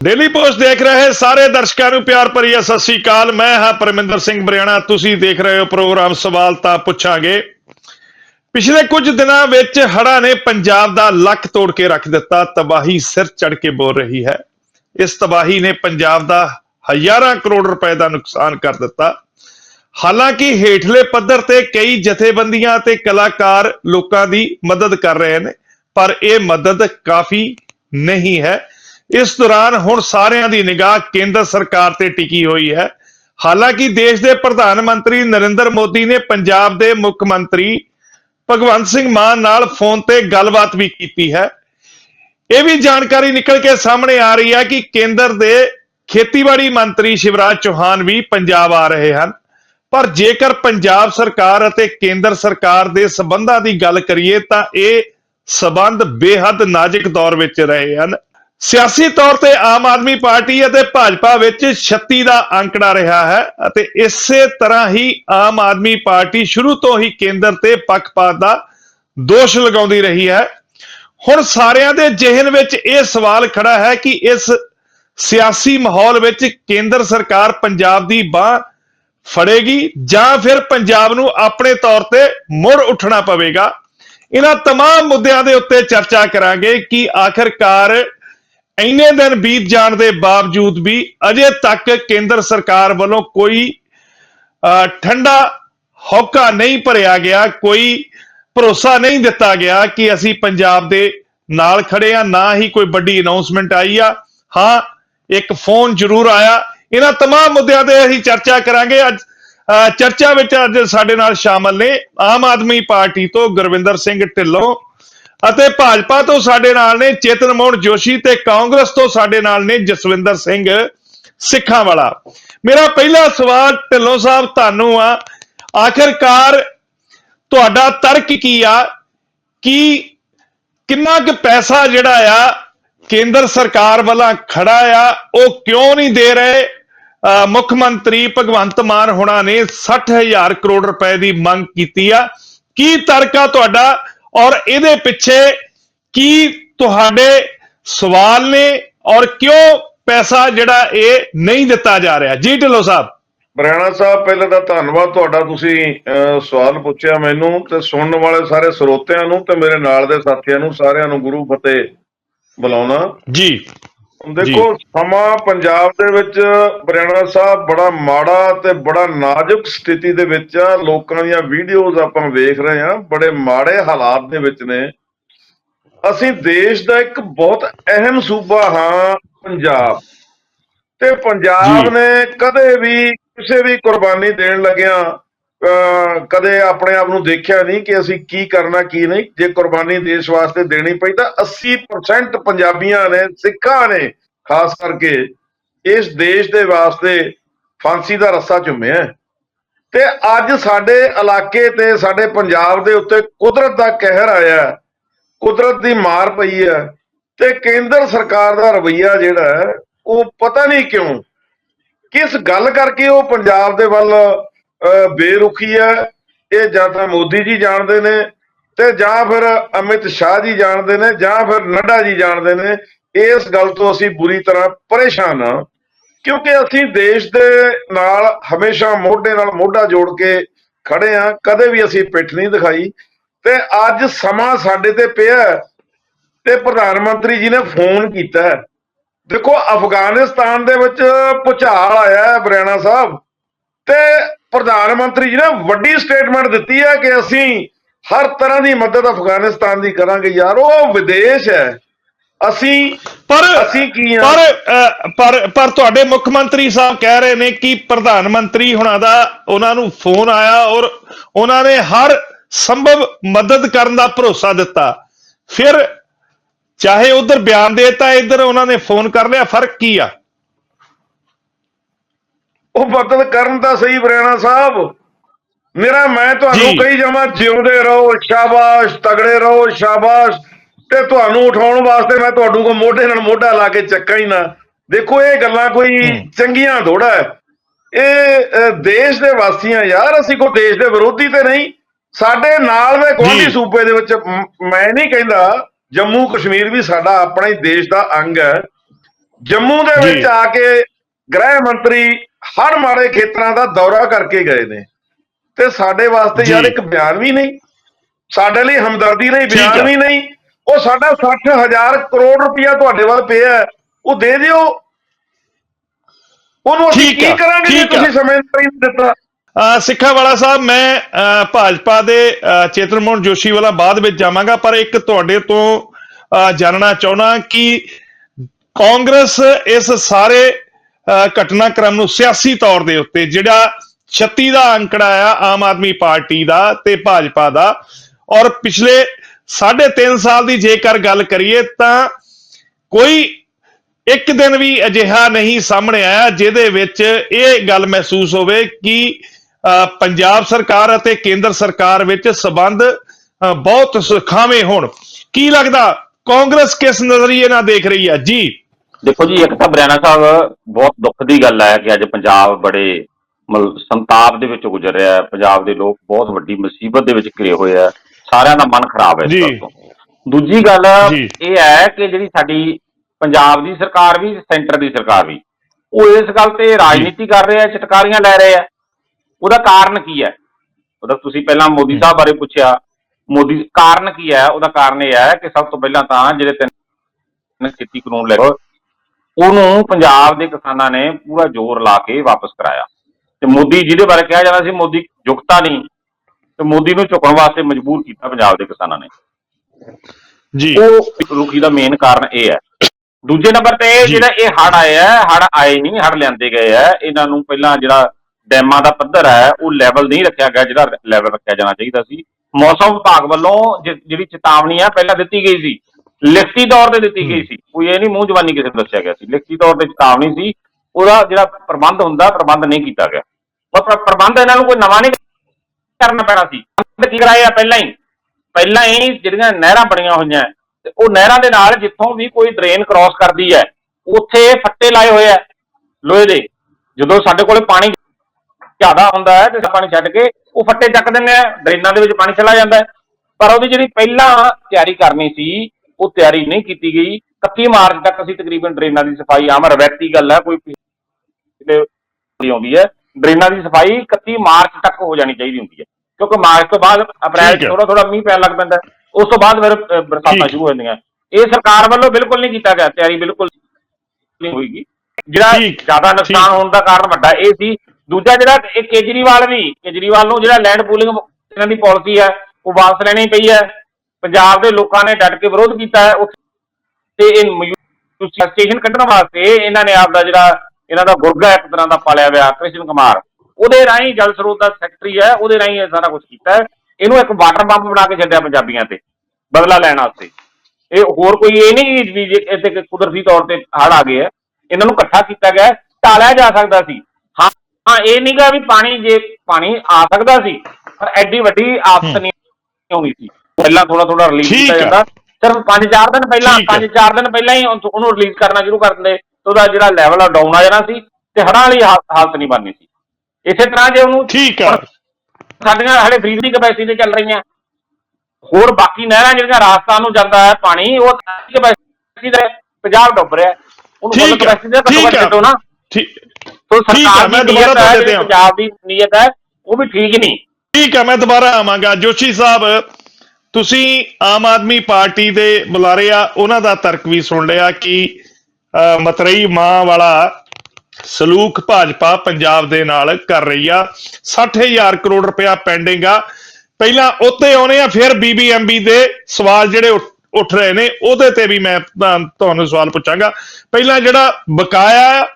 Daily post ਦੇਖ ਰਹੇ ਸਾਰੇ ਦਰਸ਼ਕਾਂ ਨੂੰ ਪਿਆਰ ਭਰੀ ਸਤਿ ਸ੍ਰੀ ਅਕਾਲ। ਮੈਂ ਹਾਂ ਪਰਮਿੰਦਰ ਸਿੰਘ ਬਰਿਆਣਾ, ਤੁਸੀਂ ਦੇਖ ਰਹੇ ਹੋ ਪ੍ਰੋਗਰਾਮ ਸਵਾਲ ਤਾਂ ਪੁੱਛਾਂਗੇ। ਪਿਛਲੇ ਕੁਝ ਦਿਨਾਂ ਵਿੱਚ ਹੜ੍ਹਾਂ ਨੇ ਪੰਜਾਬ ਦਾ ਲੱਕ ਤੋੜ ਕੇ ਰੱਖ ਦਿੱਤਾ, ਤਬਾਹੀ ਸਿਰ ਚੜ ਕੇ ਬੋਲ ਰਹੀ ਹੈ। ਇਸ ਤਬਾਹੀ ਨੇ ਪੰਜਾਬ ਦਾ ਹਜ਼ਾਰਾਂ ਕਰੋੜ ਰੁਪਏ ਦਾ ਨੁਕਸਾਨ ਕਰ ਦਿੱਤਾ। ਹਾਲਾਂਕਿ ਹੇਠਲੇ ਪੱਧਰ ਤੇ ਕਈ ਜਥੇਬੰਦੀਆਂ ਤੇ ਕਲਾਕਾਰ ਲੋਕਾਂ ਦੀ ਮਦਦ ਕਰ ਰਹੇ ਨੇ, ਪਰ ਇਹ ਮਦਦ ਕਾਫੀ ਨਹੀਂ ਹੈ। ਇਸ ਦੌਰਾਨ ਹੁਣ ਸਾਰਿਆਂ ਦੀ ਨਿਗਾਹ ਕੇਂਦਰ ਸਰਕਾਰ ਤੇ ਟਿਕੀ ਹੋਈ ਹੈ। ਹਾਲਾਂਕਿ ਦੇਸ਼ ਦੇ ਪ੍ਰਧਾਨ ਮੰਤਰੀ ਨਰਿੰਦਰ ਮੋਦੀ ਨੇ ਪੰਜਾਬ ਦੇ ਮੁੱਖ ਮੰਤਰੀ ਭਗਵੰਤ ਸਿੰਘ ਮਾਨ ਨਾਲ ਫੋਨ ਤੇ ਗੱਲਬਾਤ ਵੀ ਕੀਤੀ ਹੈ। ਇਹ ਵੀ ਜਾਣਕਾਰੀ ਨਿਕਲ ਕੇ ਸਾਹਮਣੇ ਆ ਰਹੀ ਹੈ ਕਿ ਕੇਂਦਰ ਦੇ ਖੇਤੀਬਾੜੀ ਮੰਤਰੀ ਸ਼ਿਵਰਾਜ ਚੌਹਾਨ ਵੀ ਪੰਜਾਬ ਆ ਰਹੇ ਹਨ। ਪਰ ਜੇਕਰ ਪੰਜਾਬ ਸਰਕਾਰ ਅਤੇ ਕੇਂਦਰ ਸਰਕਾਰ ਦੇ ਸਬੰਧਾਂ ਦੀ ਗੱਲ ਕਰੀਏ ਤਾਂ ਇਹ ਸਬੰਧ ਬੇਹੱਦ ਨਾਜ਼ੁਕ ਦੌਰ ਵਿੱਚ ਰਹੇ ਹਨ। ਸਿਆਸੀ ਤੌਰ ਤੇ ਆਮ ਆਦਮੀ ਪਾਰਟੀ ਅਤੇ ਭਾਜਪਾ ਵਿੱਚ 36 ਦਾ ਅੰਕੜਾ ਰਿਹਾ ਹੈ ਅਤੇ ਇਸੇ ਤਰ੍ਹਾਂ ਹੀ ਆਮ ਆਦਮੀ ਪਾਰਟੀ ਸ਼ੁਰੂ ਤੋਂ ਹੀ ਕੇਂਦਰ ਤੇ ਪੱਖਪਾਤ ਦਾ ਦੋਸ਼ ਲਗਾਉਂਦੀ ਰਹੀ ਹੈ ਹੁਣ ਸਾਰਿਆਂ ਦੇ ਜ਼ਿਹਨ ਵਿੱਚ ਇਹ ਸਵਾਲ ਖੜਾ ਹੈ ਕਿ ਇਸ ਸਿਆਸੀ ਮਾਹੌਲ ਵਿੱਚ ਕੇਂਦਰ ਸਰਕਾਰ ਪੰਜਾਬ ਦੀ ਬਾਹ ਫੜੇਗੀ ਜਾਂ ਫਿਰ ਪੰਜਾਬ ਨੂੰ ਆਪਣੇ ਤੌਰ ਤੇ ਮੁੜ ਉੱਠਣਾ ਪਵੇਗਾ ਇਹਨਾਂ तमाम ਮੁੱਦਿਆਂ ਦੇ ਉੱਤੇ ਚਰਚਾ ਕਰਾਂਗੇ ਕਿ ਆਖਰਕਾਰ ਇੰਨੇ ਦਿਨ ਬੀਤ ਜਾਣ ਦੇ ਬਾਵਜੂਦ ਵੀ ਅਜੇ ਤੱਕ ਕੇਂਦਰ ਸਰਕਾਰ ਵੱਲੋਂ ਕੋਈ ਅਹ, ਠੰਡਾ ਹੌਕਾ ਨਹੀਂ ਭਰਿਆ ਗਿਆ ਕੋਈ ਭਰੋਸਾ ਨਹੀਂ ਦਿੱਤਾ ਗਿਆ ਕਿ ਅਸੀਂ ਪੰਜਾਬ ਦੇ ਨਾਲ ਖੜੇ ਆ ਨਾ ਹੀ ਕੋਈ ਵੱਡੀ ਅਨਾਉਂਸਮੈਂਟ ਆਈ ਆ ਹਾਂ ਇੱਕ ਫੋਨ ਜ਼ਰੂਰ ਆਇਆ ਇਹਨਾਂ तमाम ਮੁੱਦਿਆਂ ਤੇ ਅਸੀਂ ਚਰਚਾ ਕਰਾਂਗੇ ਅੱਜ ਅਹ, ਚਰਚਾ ਵਿੱਚ ਅੱਜ ਸਾਡੇ ਨਾਲ ਸ਼ਾਮਲ ਨੇ ਆਮ ਆਦਮੀ ਪਾਰਟੀ ਤੋਂ ਗੁਰਵਿੰਦਰ ਸਿੰਘ ਢਿੱਲੋਂ ਅਤੇ ਭਾਜਪਾ ਤੋਂ ਸਾਡੇ ਨਾਲ ਨੇ ਚੇਤਨ ਮੋਹਨ ਜੋਸ਼ੀ ਤੇ ਕਾਂਗਰਸ ਤੋਂ ਸਾਡੇ ਨਾਲ ਨੇ ਜਸਵਿੰਦਰ ਸਿੰਘ ਸਿੱਖਾਂ ਵਾਲਾ ਮੇਰਾ ਪਹਿਲਾ ਸਵਾਲ ਢਿੱਲੋਂ ਸਾਹਿਬ, ਤੁਹਾਨੂੰ ਆ। ਆਖਰਕਾਰ ਤੁਹਾਡਾ ਤਰਕ ਕੀ ਆ? ਕਿ ਕਿੰਨਾ ਕੁ ਪੈਸਾ ਜਿਹੜਾ ਆ ਕੇਂਦਰ ਸਰਕਾਰ ਵੱਲੋਂ ਖੜਾ ਆ? ਉਹ ਕਿਉਂ ਨਹੀਂ ਦੇ ਰਹੇ? ਅਹ ਮੁੱਖ ਮੰਤਰੀ ਭਗਵੰਤ ਮਾਨ ਹੋਣਾ ਨੇ 60000 ਕਰੋੜ ਰੁਪਏ ਦੀ ਮੰਗ ਕੀਤੀ ਆ। ਕੀ ਤਰਕ ਆ ਤੁਹਾਡਾ? ਔਰ ਇਹਦੇ ਪਿੱਛੇ ਕੀ ਤੁਹਾਡੇ ਸਵਾਲ ਨੇ ਔਰ ਕਿਉਂ ਪੈਸਾ ਜਿਹੜਾ ਇਹ ਨਹੀਂ ਦਿੱਤਾ ਜਾ ਰਿਹਾ? ਜੀ ਢਿੱਲੋਂ ਸਾਹਿਬ। ਬਰਿਆਣਾ ਸਾਹਿਬ ਪਹਿਲਾਂ ਤਾਂ ਧੰਨਵਾਦ ਤੁਹਾਡਾ ਤੁਸੀਂ ਸਵਾਲ ਪੁੱਛਿਆ ਮੈਨੂੰ ਤੇ ਸੁਣਨ ਵਾਲੇ ਸਾਰੇ ਸਰੋਤਿਆਂ ਨੂੰ ਤੇ ਮੇਰੇ ਨਾਲ ਦੇ ਸਾਥੀਆਂ ਨੂੰ ਸਾਰਿਆਂ ਨੂੰ ਗੁਰੂ ਫਤਿਹ ਬੁਲਾਉਣਾ। ਜੀ। ਦੇਖੋ ਸਮਾਂ ਪੰਜਾਬ ਦੇ ਵਿੱਚ ਬਰਿਆਣਾ ਸਾਹਿਬ ਬੜਾ ਮਾੜਾ ਤੇ ਬੜਾ ਨਾਜ਼ੁਕ ਸਥਿਤੀ ਦੇ ਵਿੱਚ ਆ। ਲੋਕਾਂ ਦੀਆਂ ਵੀਡੀਓਜ਼ ਆਪਾਂ ਵੇਖ ਰਹੇ ਆ ਬੜੇ ਮਾੜੇ ਹਾਲਾਤ ਦੇ ਵਿੱਚ ਨੇ। ਅਸੀਂ ਦੇਸ਼ ਦਾ ਇੱਕ ਬਹੁਤ ਅਹਿਮ ਸੂਬਾ ਹਾਂ ਪੰਜਾਬ। ਤੇ ਪੰਜਾਬ। ਨੇ ਕਦੇ ਵੀ ਕਿਸੇ ਵੀ ਕੁਰਬਾਨੀ ਦੇਣ ਲੱਗਿਆ ਕਦੇ ਆਪਣੇ ਆਪ ਨੂੰ ਦੇਖਿਆ ਨਹੀਂ ਕਿ ਅਸੀਂ ਕੀ ਕਰਨਾ, ਕੀ ਨਹੀਂ। ਜੇ ਕੁਰਬਾਨੀ ਦੇਸ਼ ਵਾਸਤੇ ਦੇਣੀ ਪਈ ਤਾਂ 80% ਪੰਜਾਬੀਆਂ ਨੇ, ਸਿੱਖਾਂ ਨੇ ਖਾਸ ਕਰਕੇ ਇਸ ਦੇਸ਼ ਦੇ ਵਾਸਤੇ ਫਾਂਸੀ ਦਾ ਰੱਸਾ ਚੁੰਮਿਆ ਤੇ ਅੱਜ ਸਾਡੇ ਇਲਾਕੇ ਤੇ, ਸਾਡੇ ਪੰਜਾਬ ਦੇ ਉੱਤੇ ਕੁਦਰਤ ਦਾ ਕਹਿਰ ਆਇਆ ਕੁਦਰਤ ਦੀ ਮਾਰ ਪਈ ਹੈ। ਤੇ ਕੇਂਦਰ ਸਰਕਾਰ ਦਾ ਰਵਈਆ ਜਿਹੜਾ ਹੈ, ਉਹ ਪਤਾ ਨਹੀਂ ਕਿਉਂ। ਕਿਸ ਗੱਲ ਕਰਕੇ ਉਹ ਪੰਜਾਬ ਦੇ ਵੱਲ ਬੇਰੁਖੀ ਹੈ। ਇਹ ਜਾਂ ਤਾਂ ਮੋਦੀ ਜੀ ਜਾਣਦੇ ਨੇ ਤੇ ਜਾਂ ਫਿਰ ਅਮਿਤ ਸ਼ਾਹ ਜੀ ਜਾਣਦੇ ਨੇ ਜਾਂ ਫਿਰ ਨੱਡਾ ਜੀ ਜਾਣਦੇ ਨੇ। ਇਸ ਗੱਲ ਤੋਂ ਅਸੀਂ ਬੁਰੀ ਤਰ੍ਹਾਂ ਪਰੇਸ਼ਾਨ ਹਾਂ ਕਿਉਂਕਿ ਅਸੀਂ ਦੇਸ਼ ਦੇ ਨਾਲ ਹਮੇਸ਼ਾ ਮੋਢੇ ਨਾਲ ਮੋਢਾ ਜੋੜ ਕੇ ਖੜੇ ਹਾਂ। ਕਦੇ ਵੀ ਅਸੀਂ ਪਿੱਠ ਨਹੀਂ ਦਿਖਾਈ। ਤੇ ਅੱਜ ਸਮਾਂ ਸਾਡੇ ਤੇ ਪਿਆ ਤੇ ਪ੍ਰਧਾਨ ਮੰਤਰੀ ਜੀ ਨੇ ਫੋਨ ਕੀਤਾ ਦੇਖੋ, ਅਫਗਾਨਿਸਤਾਨ ਦੇ ਵਿੱਚ ਭੁਚਾਲ ਆਇਆ ਬਰਿਆਣਾ ਸਾਹਿਬ। ਤੇ ਪ੍ਰਧਾਨ ਮੰਤਰੀ ਜੀ ਨੇ ਵੱਡੀ ਸਟੇਟਮੈਂਟ ਦਿੱਤੀ ਹੈ ਕਿ ਅਸੀਂ ਹਰ ਤਰ੍ਹਾਂ ਦੀ ਮਦਦ ਅਫਗਾਨਿਸਤਾਨ ਦੀ ਕਰਾਂਗੇ। ਯਾਰ ਉਹ ਵਿਦੇਸ਼ ਹੈ। ਅਸੀਂ ਪਰ ਅਸੀਂ ਕੀ ਹਾਂ? ਪਰ ਪਰ ਪਰ ਤੁਹਾਡੇ ਮੁੱਖ ਮੰਤਰੀ ਸਾਹਿਬ ਕਹਿ ਰਹੇ ਨੇ ਕਿ ਪ੍ਰਧਾਨ ਮੰਤਰੀ ਹੁਣਾਂ ਦਾ ਉਹਨਾਂ ਨੂੰ ਫੋਨ ਆਇਆ ਔਰ ਉਹਨਾਂ ਨੇ ਹਰ ਸੰਭਵ ਮਦਦ ਕਰਨ ਦਾ ਭਰੋਸਾ ਦਿੱਤਾ। ਫਿਰ ਚਾਹੇ ਉਧਰ ਬਿਆਨ ਦੇਤਾ ਇੱਧਰ ਉਹਨਾਂ ਨੇ ਫੋਨ ਕਰ ਲਿਆ ਫ਼ਰਕ ਕੀ ਆ? ਉਹ ਮਦਦ ਕਰਨ ਤਾਂ ਸਹੀ ਬਰਿਆਣਾ ਸਾਹਿਬ ਮੇਰਾ ਮੈਂ ਤੁਹਾਨੂੰ। ਕਹੀ ਜਾਵਾਂ ਜਿਉਂਦੇ ਰਹੋ ਸ਼ਾਬਾਸ਼ ਤਗੜੇ ਰਹੋ ਸ਼ਾਬਾਸ਼ ਤੇ ਤੁਹਾਨੂੰ ਉਠਾਉਣ ਵਾਸਤੇ ਮੈਂ ਤੁਹਾਨੂੰ ਕੋ ਮੋਢੇ ਨਾਲ ਮੋਢਾ ਲਾ ਕੇ ਚੱਕਾਂ ਹੀ ਨਾ ਦੇਖੋ ਇਹ ਗੱਲਾਂ ਕੋਈ। ਚੰਗੀਆਂ ਥੋੜਾ ਇਹ ਦੇਸ਼ ਦੇ ਵਾਸੀਆਂ ਯਾਰ ਅਸੀਂ ਕੋਈ ਦੇਸ਼ ਦੇ ਵਿਰੋਧੀ ਤੇ ਨਹੀਂ ਸਾਡੇ ਨਾਲ ਦੇ ਗੁਆਂਢੀ ਜੀ। ਸੂਬੇ ਦੇ ਵਿੱਚ ਮ- ਨਹੀਂ ਕਹਿੰਦਾ ਜੰਮੂ ਕਸ਼ਮੀਰ ਵੀ ਸਾਡਾ ਆਪਣਾ ਹੀ ਦੇਸ਼ ਦਾ ਅੰਗ ਹੈ ਜੰਮੂ ਦੇ ਵਿੱਚ। ਆ ਕੇ ਗ੍ਰਹਿ ਮੰਤਰੀ ਹਰ ਮਾੜੇ ਖੇਤਰਾਂ ਦਾ ਦੌਰਾ ਕਰਕੇ ਗਏ ਨੇ ਤੇ ਸਾਡੇ ਵਾਸਤੇ। ਯਾਰ ਇੱਕ ਬਿਆਨ ਵੀ ਨਹੀਂ ਸਾਡੇ ਲਈ ਹਮਦਰਦੀ ਠੀਕ ਬਿਆਨ। ਵੀ ਨਹੀਂ ਉਹ ਸਾਡਾ 60000 ਕਰੋੜ ਰੁਪਇਆ ਤੁਹਾਡੇ ਵੱਲ ਪਿਆ ਉਹ ਦੇ ਦਿਓ ਉਹਨੂੰ ਅਸੀਂ ਕੀ ਕਰਾਂਗੇ ਜੇ। ਤੁਸੀਂ ਸਮੇਂ ਨਹੀਂ ਦਿੱਤਾ ਸਿੱਖਾ ਵਾਲਾ ਸਾਹਿਬ ਮੈਂ ਭਾਜਪਾ ਦੇ ਅ, ਚੇਤਨ ਮੋਹਨ ਜੋਸ਼ੀ ਵਾਲਾ ਬਾਅਦ ਵਿੱਚ ਜਾਵਾਂਗਾ ਪਰ ਇੱਕ ਤੁਹਾਡੇ ਤੋਂ ਜਾਣਨਾ ਚਾਹੁੰਦਾ ਕਿ ਕਾਂਗਰਸ ਇਸ ਸਾਰੇ ਘਟਨਾਕ੍ਰਮ ਨੂੰ ਸਿਆਸੀ ਤੌਰ ਦੇ ਉੱਤੇ ਜਿਹੜਾ 36 ਦਾ ਅੰਕੜਾ ਆ, ਆਮ ਆਦਮੀ ਪਾਰਟੀ ਦਾ ਤੇ ਭਾਜਪਾ ਦਾ। ਔਰ ਪਿਛਲੇ 3.5 ਸਾਲ ਦੀ ਜੇਕਰ ਗੱਲ ਕਰੀਏ ਤਾਂ ਕੋਈ ਇੱਕ ਦਿਨ ਵੀ ਅਜਿਹਾ ਨਹੀਂ ਸਾਹਮਣੇ ਆਇਆ ਜਿਹਦੇ ਵਿੱਚ ਇਹ ਗੱਲ ਮਹਿਸੂਸ ਹੋਵੇ ਕਿ ਪੰਜਾਬ ਸਰਕਾਰ ਅਤੇ ਕੇਂਦਰ ਸਰਕਾਰ ਵਿੱਚ ਸਬੰਧ ਬਹੁਤ ਸੁਖਾਵੇਂ ਹੋਣ। ਕੀ ਲੱਗਦਾ, ਕਾਂਗਰਸ ਕਿਸ ਨਜ਼ਰੀਏ ਨਾਲ ਦੇਖ ਰਹੀ ਹੈ? ਜੀ ਦੇਖੋ ਜੀ ਇੱਕ ਤਾਂ ਬਰਿਆਨਾ ਸਾਹਿਬ ਬਹੁਤ ਦੁੱਖ ਦੀ ਗੱਲ ਹੈ ਕਿ ਅੱਜ ਪੰਜਾਬ ਬੜੇ ਮਤਲਬ ਸੰਤਾਪ ਦੇ ਵਿੱਚ ਗੁਜ਼ਰ ਰਿਹਾ ਹੈ। ਪੰਜਾਬ ਦੇ ਲੋਕ ਬਹੁਤ ਵੱਡੀ ਮੁਸੀਬਤ ਦੇ ਵਿੱਚ ਘਿਰੇ ਹੋਏ ਆ। ਸਾਰਿਆਂ ਦਾ ਮਨ ਖਰਾਬ ਹੈ ਇਸ ਜੀ। ਗੱਲ ਤੋਂ। ਦੂਜੀ ਗੱਲ। ਇਹ ਹੈ ਕਿ ਜਿਹੜੀ ਸਾਡੀ ਪੰਜਾਬ ਦੀ ਸਰਕਾਰ ਵੀ ਸੈਂਟਰ ਦੀ ਸਰਕਾਰ ਵੀ ਉਹ ਇਸ ਗੱਲ ਤੇ ਰਾਜਨੀਤੀ ਕਰ ਰਹੇ ਆ ਚਟਕਾਰੀਆਂ ਲੈ ਰਹੇ ਆ। ਉਹਦਾ ਕਾਰਨ ਕੀ ਹੈ? ਉਹਦਾ ਤੁਸੀਂ ਪਹਿਲਾਂ ਮੋਦੀ ਸਾਹਿਬ ਬਾਰੇ ਪੁੱਛਿਆ। ਮੋਦੀ ਕਾਰਨ ਕੀ ਹੈ? ਉਹਦਾ ਕਾਰਨ ਇਹ ਹੈ ਕਿ ਸਭ ਤੋਂ ਪਹਿਲਾਂ ਤਾਂ ਜਿਹੜੇ ਤਿੰਨ ਖੇਤੀ ਕਾਨੂੰਨ ਲੈ ਉਹਨੂੰ ਪੰਜਾਬ ਦੇ ਕਿਸਾਨਾਂ ਨੇ ਪੂਰਾ ਜ਼ੋਰ ਲਾ ਕੇ ਵਾਪਸ ਕਰਾਇਆ। ਤੇ ਮੋਦੀ ਜਿਹਦੇ ਬਾਰੇ ਕਿਹਾ ਜਾਂਦਾ ਸੀ ਮੋਦੀ ਝੁਕਤਾ ਨਹੀਂ ਤੇ ਮੋਦੀ ਨੂੰ ਝੁਕਣ ਵਾਸਤੇ ਮਜਬੂਰ ਕੀਤਾ ਪੰਜਾਬ ਦੇ ਕਿਸਾਨਾਂ ਨੇ। ਜੀ। ਉਹ ਰੁਕੀ ਦਾ ਮੇਨ ਕਾਰਨ ਇਹ ਹੈ। ਦੂਜੇ ਨੰਬਰ ਤੇ ਇਹ। ਜਿਹੜਾ ਇਹ ਹੜ ਆਏ ਆ ਹੜ ਆਏ ਨਹੀਂ ਹੜ ਲਿਆਂਦੇ ਗਏ ਆ ਇਹਨਾਂ ਨੂੰ ਪਹਿਲਾਂ ਜਿਹੜਾ ਡੈਮਾਂ ਦਾ ਪੱਧਰ ਹੈ ਉਹ ਲੈਵਲ ਨਹੀਂ ਰੱਖਿਆ ਗਿਆ ਜਿਹੜਾ ਲੈਵਲ ਰੱਖਿਆ ਜਾਣਾ ਚਾਹੀਦਾ ਸੀ। ਮੌਸਮ ਵਿਭਾਗ ਵੱਲੋਂ ਜਿਹੜੀ ਚੇਤਾਵਨੀ ਹੈ ਪਹਿਲਾਂ ਦਿੱਤੀ ਗਈ ਸੀ। ਲਿਖਤੀ ਤੌਰ ਤੇ ਦਿੱਤੀ ਗਈ ਸੀ। ਕੋਈ ਇਹ ਨਹੀਂ ਮੂੰਹ ਜ਼ਬਾਨੀ ਕਿਸੇ ਨੂੰ ਦੱਸਿਆ ਗਿਆ ਸੀ। ਲਿਖਤੀ ਤੌਰ ਤੇ ਚੇਤਾਵਨੀ ਸੀ। ਉਹਦਾ ਜਿਹੜਾ ਪ੍ਰਬੰਧ ਹੁੰਦਾ ਪ੍ਰਬੰਧ ਨਹੀਂ ਕੀਤਾ ਗਿਆ। ਪਰ ਪਰ- ਪ੍ਰਬੰਧ ਇਹਨਾਂ ਨੂੰ ਕੋਈ ਨਵਾਂ ਨਹੀਂ ਕਰਨਾ ਪੈਣਾ ਸੀ। ਕੀ ਕਰਾਏ ਆ ਪਹਿਲਾਂ ਹੀ? ਪਹਿਲਾਂ ਹੀ ਜਿਹੜੀਆਂ ਨਹਿਰਾਂ ਬਣੀਆਂ ਹੋਈਆਂ ਤੇ ਉਹ ਨਹਿਰਾਂ ਦੇ ਨਾਲ ਜਿੱਥੋਂ ਵੀ ਕੋਈ ਡਰੇਨ ਕ੍ਰਾਸ ਕਰਦੀ ਹੈ ਉੱਥੇ ਫੱਟੇ ਲਾਏ ਹੋਏ ਆ। ਲੋਹੇ ਦੇ। ਜਦੋਂ ਸਾਡੇ ਕੋਲੇ ਪਾਣੀ ਜ਼ਿਆਦਾ ਹੁੰਦਾ ਹੈ ਤੇ ਪਾਣੀ ਛੱਡ ਕੇ ਉਹ ਫੱਟੇ ਚੱਕ ਦਿੰਦੇ ਆ। ਡਰੇਨਾਂ ਦੇ ਵਿੱਚ ਪਾਣੀ ਚਲਾ ਜਾਂਦਾ ਪਰ ਉਹਦੀ ਜਿਹੜੀ ਪਹਿਲਾਂ ਤਿਆਰੀ ਕਰਨੀ ਸੀ ਉਹ ਤਿਆਰੀ ਨਹੀਂ ਕੀਤੀ ਗਈ। 31 ਮਾਰਚ ਤੱਕ ਅਸੀਂ ਤਕਰੀਬਨ ਡਰੇਨਾਂ ਦੀ ਸਫ਼ਾਈ ਆਮ ਰਵੈਤੀ ਗੱਲ ਹੈ ਕੋਈ ਆਉਂਦੀ ਹੈ। ਡਰੇਨਾਂ ਦੀ ਸਫ਼ਾਈ 31 ਮਾਰਚ ਤੱਕ ਹੋ ਜਾਣੀ ਚਾਹੀਦੀ ਹੁੰਦੀ ਹੈ। ਕਿਉਂਕਿ ਮਾਰਚ ਤੋਂ ਬਾਅਦ ਅਪ੍ਰੈਲ। ਥੋੜਾ ਥੋੜਾ ਮੀਂਹ ਪੈਣ ਲੱਗ ਪੈਂਦਾ। ਉਸ ਤੋਂ ਬਾਅਦ ਫਿਰ ਬਰਸਾਤਾਂ। ਸ਼ੁਰੂ ਹੋ ਜਾਂਦੀਆਂ। ਇਹ ਸਰਕਾਰ ਵੱਲੋਂ ਬਿਲਕੁਲ ਨਹੀਂ ਕੀਤਾ ਗਿਆ। ਤਿਆਰੀ ਬਿਲਕੁਲ ਨਹੀਂ ਹੋਈਗੀ ਜਿਹੜਾ ਜ਼ਿਆਦਾ ਨੁਕਸਾਨ। ਹੋਣ ਦਾ ਕਾਰਨ ਵੱਡਾ ਇਹ ਸੀ। ਦੂਜਾ ਜਿਹੜਾ ਇਹ ਕੇਜਰੀਵਾਲ ਵੀ ਕੇਜਰੀਵਾਲ ਨੂੰ ਜਿਹੜਾ ਲੈਂਡ ਪੂਲਿੰਗ ਇਹਨਾਂ ਦੀ ਪਾਲਿਸੀ ਹੈ ਉਹ ਵਾਪਸ ਲੈਣੀ ਪਈ ਹੈ। ਪੰਜਾਬ ਦੇ ਲੋਕਾਂ ਨੇ ਡਟ ਕੇ ਵਿਰੋਧ ਕੀਤਾ ਹੈ ਤੇ ਇਹ ਸਟੇਸ਼ਨ ਕੱਢਣ ਵਾਸਤੇ ਇਹਨਾਂ ਨੇ ਆਪ ਦਾ ਜਿਹੜਾ ਇਹਨਾਂ ਦਾ ਗੁਰਗਾ ਇੱਕ ਤਰ੍ਹਾਂ ਦਾ ਪਾਲਿਆ ਹੋਇਆ ਕ੍ਰਿਸ਼ਨ ਕੁਮਾਰ। ਉਹਦੇ ਰਾਹੀਂ ਜਲ ਸਰੋਤ ਦਾ ਸੈਕਟਰੀ ਹੈ ਉਹਦੇ ਰਾਹੀਂ ਇਹ ਸਾਰਾ ਕੁਝ ਕੀਤਾ ਹੈ। ਇਹਨੂੰ ਇੱਕ ਵਾਟਰ ਪੰਪ ਬਣਾ ਕੇ ਛੱਡਿਆ ਪੰਜਾਬੀਆਂ ਤੇ ਬਦਲਾ ਲੈਣ ਵਾਸਤੇ। ਇਹ ਹੋਰ ਕੋਈ ਇਹ ਨਹੀਂ ਵੀ ਇੱਥੇ ਕੁਦਰਤੀ ਤੌਰ ਤੇ ਹੜ ਆ ਗਏ ਆ। ਇਹਨਾਂ ਨੂੰ ਇਕੱਠਾ ਕੀਤਾ ਗਿਆ ਹੈ, ਟਾਲਿਆ ਜਾ ਸਕਦਾ ਸੀ। ਹਾਂ ਹਾਂ ਇਹ ਨਹੀਂਗਾ ਵੀ ਪਾਣੀ ਜੇ ਪਾਣੀ ਆ ਸਕਦਾ ਸੀ ਪਰ ਐਡੀ ਵੱਡੀ ਆਫਤ ਨਹੀਂ ਹੋਣੀ ਸੀ। ਪਹਿਲਾਂ ਥੋੜਾ ਥੋੜਾ ਰਿਲੀਜ਼ ਠੀਕ ਕੀਤਾ ਹੈ। ਜਾਂਦਾ ਸਿਰਫ 5-4 ਦਿਨ ਪਹਿਲਾਂ ਠੀਕ ਹੈ। 5-4 ਦਿਨ ਪਹਿਲਾਂ ਹੀ ਉਹਨੂੰ ਉਹਨੂੰ ਰਿਲੀਜ਼ ਕਰਨਾ ਸ਼ੁਰੂ ਕਰ ਦਿੰਦੇ ਤੇ ਉਹਦਾ ਜਿਹੜਾ ਲੈਵਲ ਆ ਡਾਊਨ ਆ ਜਾਣਾ ਸੀ ਤੇ ਹੜ੍ਹਾਂ ਵਾਲੀ ਹਾਲ- ਹਾਲਤ ਨਹੀਂ ਬਣਨੀ ਸੀ ਇਸੇ ਤਰ੍ਹਾਂ ਜੇ ਉਹਨੂੰ ਠੀਕ ਆ ਸਾਡੀਆਂ ਹਲੇ ਫਰੀਦ ਦੀ ਕਪੈਸਿਟੀ ਤੇ ਚੱਲ ਰਹੀਆਂ ਹੋਰ ਬਾਕੀ ਨਹਿਰਾਂ ਜਿਹੜੀਆਂ ਰਾਜਸਥਾਨ ਨੂੰ ਜਾਂਦਾ ਹੈ ਪਾਣੀ ਉਹ ਕਪੈਸਿਟੀ ਦੇ ਪੰਜਾਬ ਡੁੱਬ ਰਿਹਾ ਹੈ। ਉਹਨੂੰ ਫੁੱਲ ਠੀਕ ਹੈ, ਕਪੈਸਿਟੀ ਦੇ ਘੱਟੋ ਠੀਕ ਘੱਟ ਹੈ। ਨਾ ਠੀਕ ਸੋ ਠੀਕ ਹੈ, ਸਰਕਾਰ ਮੈਂ ਦੀ ਦੁਬਾਰਾ ਨੀਅਤ ਹੈ ਤੁਹਾਡੇ ਤੇ ਜਿਹੜੀ ਆਵਾਂ। ਪੰਜਾਬ ਦੀ ਨੀਅਤ ਹੈ ਉਹ ਵੀ ਠੀਕ ਨਹੀਂ ਠੀਕ ਹੈ ਮੈਂ ਦੁਬਾਰਾ ਆਵਾਂਗਾ ਜੋਸ਼ੀ ਸਾਹਿਬ ਤੁਸੀਂ ਆਮ ਆਦਮੀ ਪਾਰਟੀ ਦੇ ਬੁਲਾਰੇ ਆ ਉਹਨਾਂ ਦਾ ਤਰਕ ਵੀ ਸੁਣ ਲਿਆ ਕਿ ਅ, ਮਤਰਈ ਮਾਂ ਵਾਲਾ ਸਲੂਕ ਭਾਜਪਾ ਪੰਜਾਬ ਦੇ ਨਾਲ ਕਰ ਰਹੀ ਆ। 60000 ਕਰੋੜ ਰੁਪਇਆ ਪੈਂਡਿੰਗ ਆ। ਪਹਿਲਾਂ ਉੱਤੇ ਆਉਣੇ ਆ ਫਿਰ ਬੀਬੀਐਮਬੀ ਦੇ ਸਵਾਲ ਜਿਹੜੇ ਉੱਠ- ਉੱਠ ਰਹੇ ਨੇ ਉਹਦੇ ਤੇ ਵੀ ਮੈਂ ਤੁਹਾਨੂੰ ਸਵਾਲ ਪੁੱਛਾਂਗਾ। ਪਹਿਲਾਂ ਜਿਹੜਾ ਬਕਾਇਆ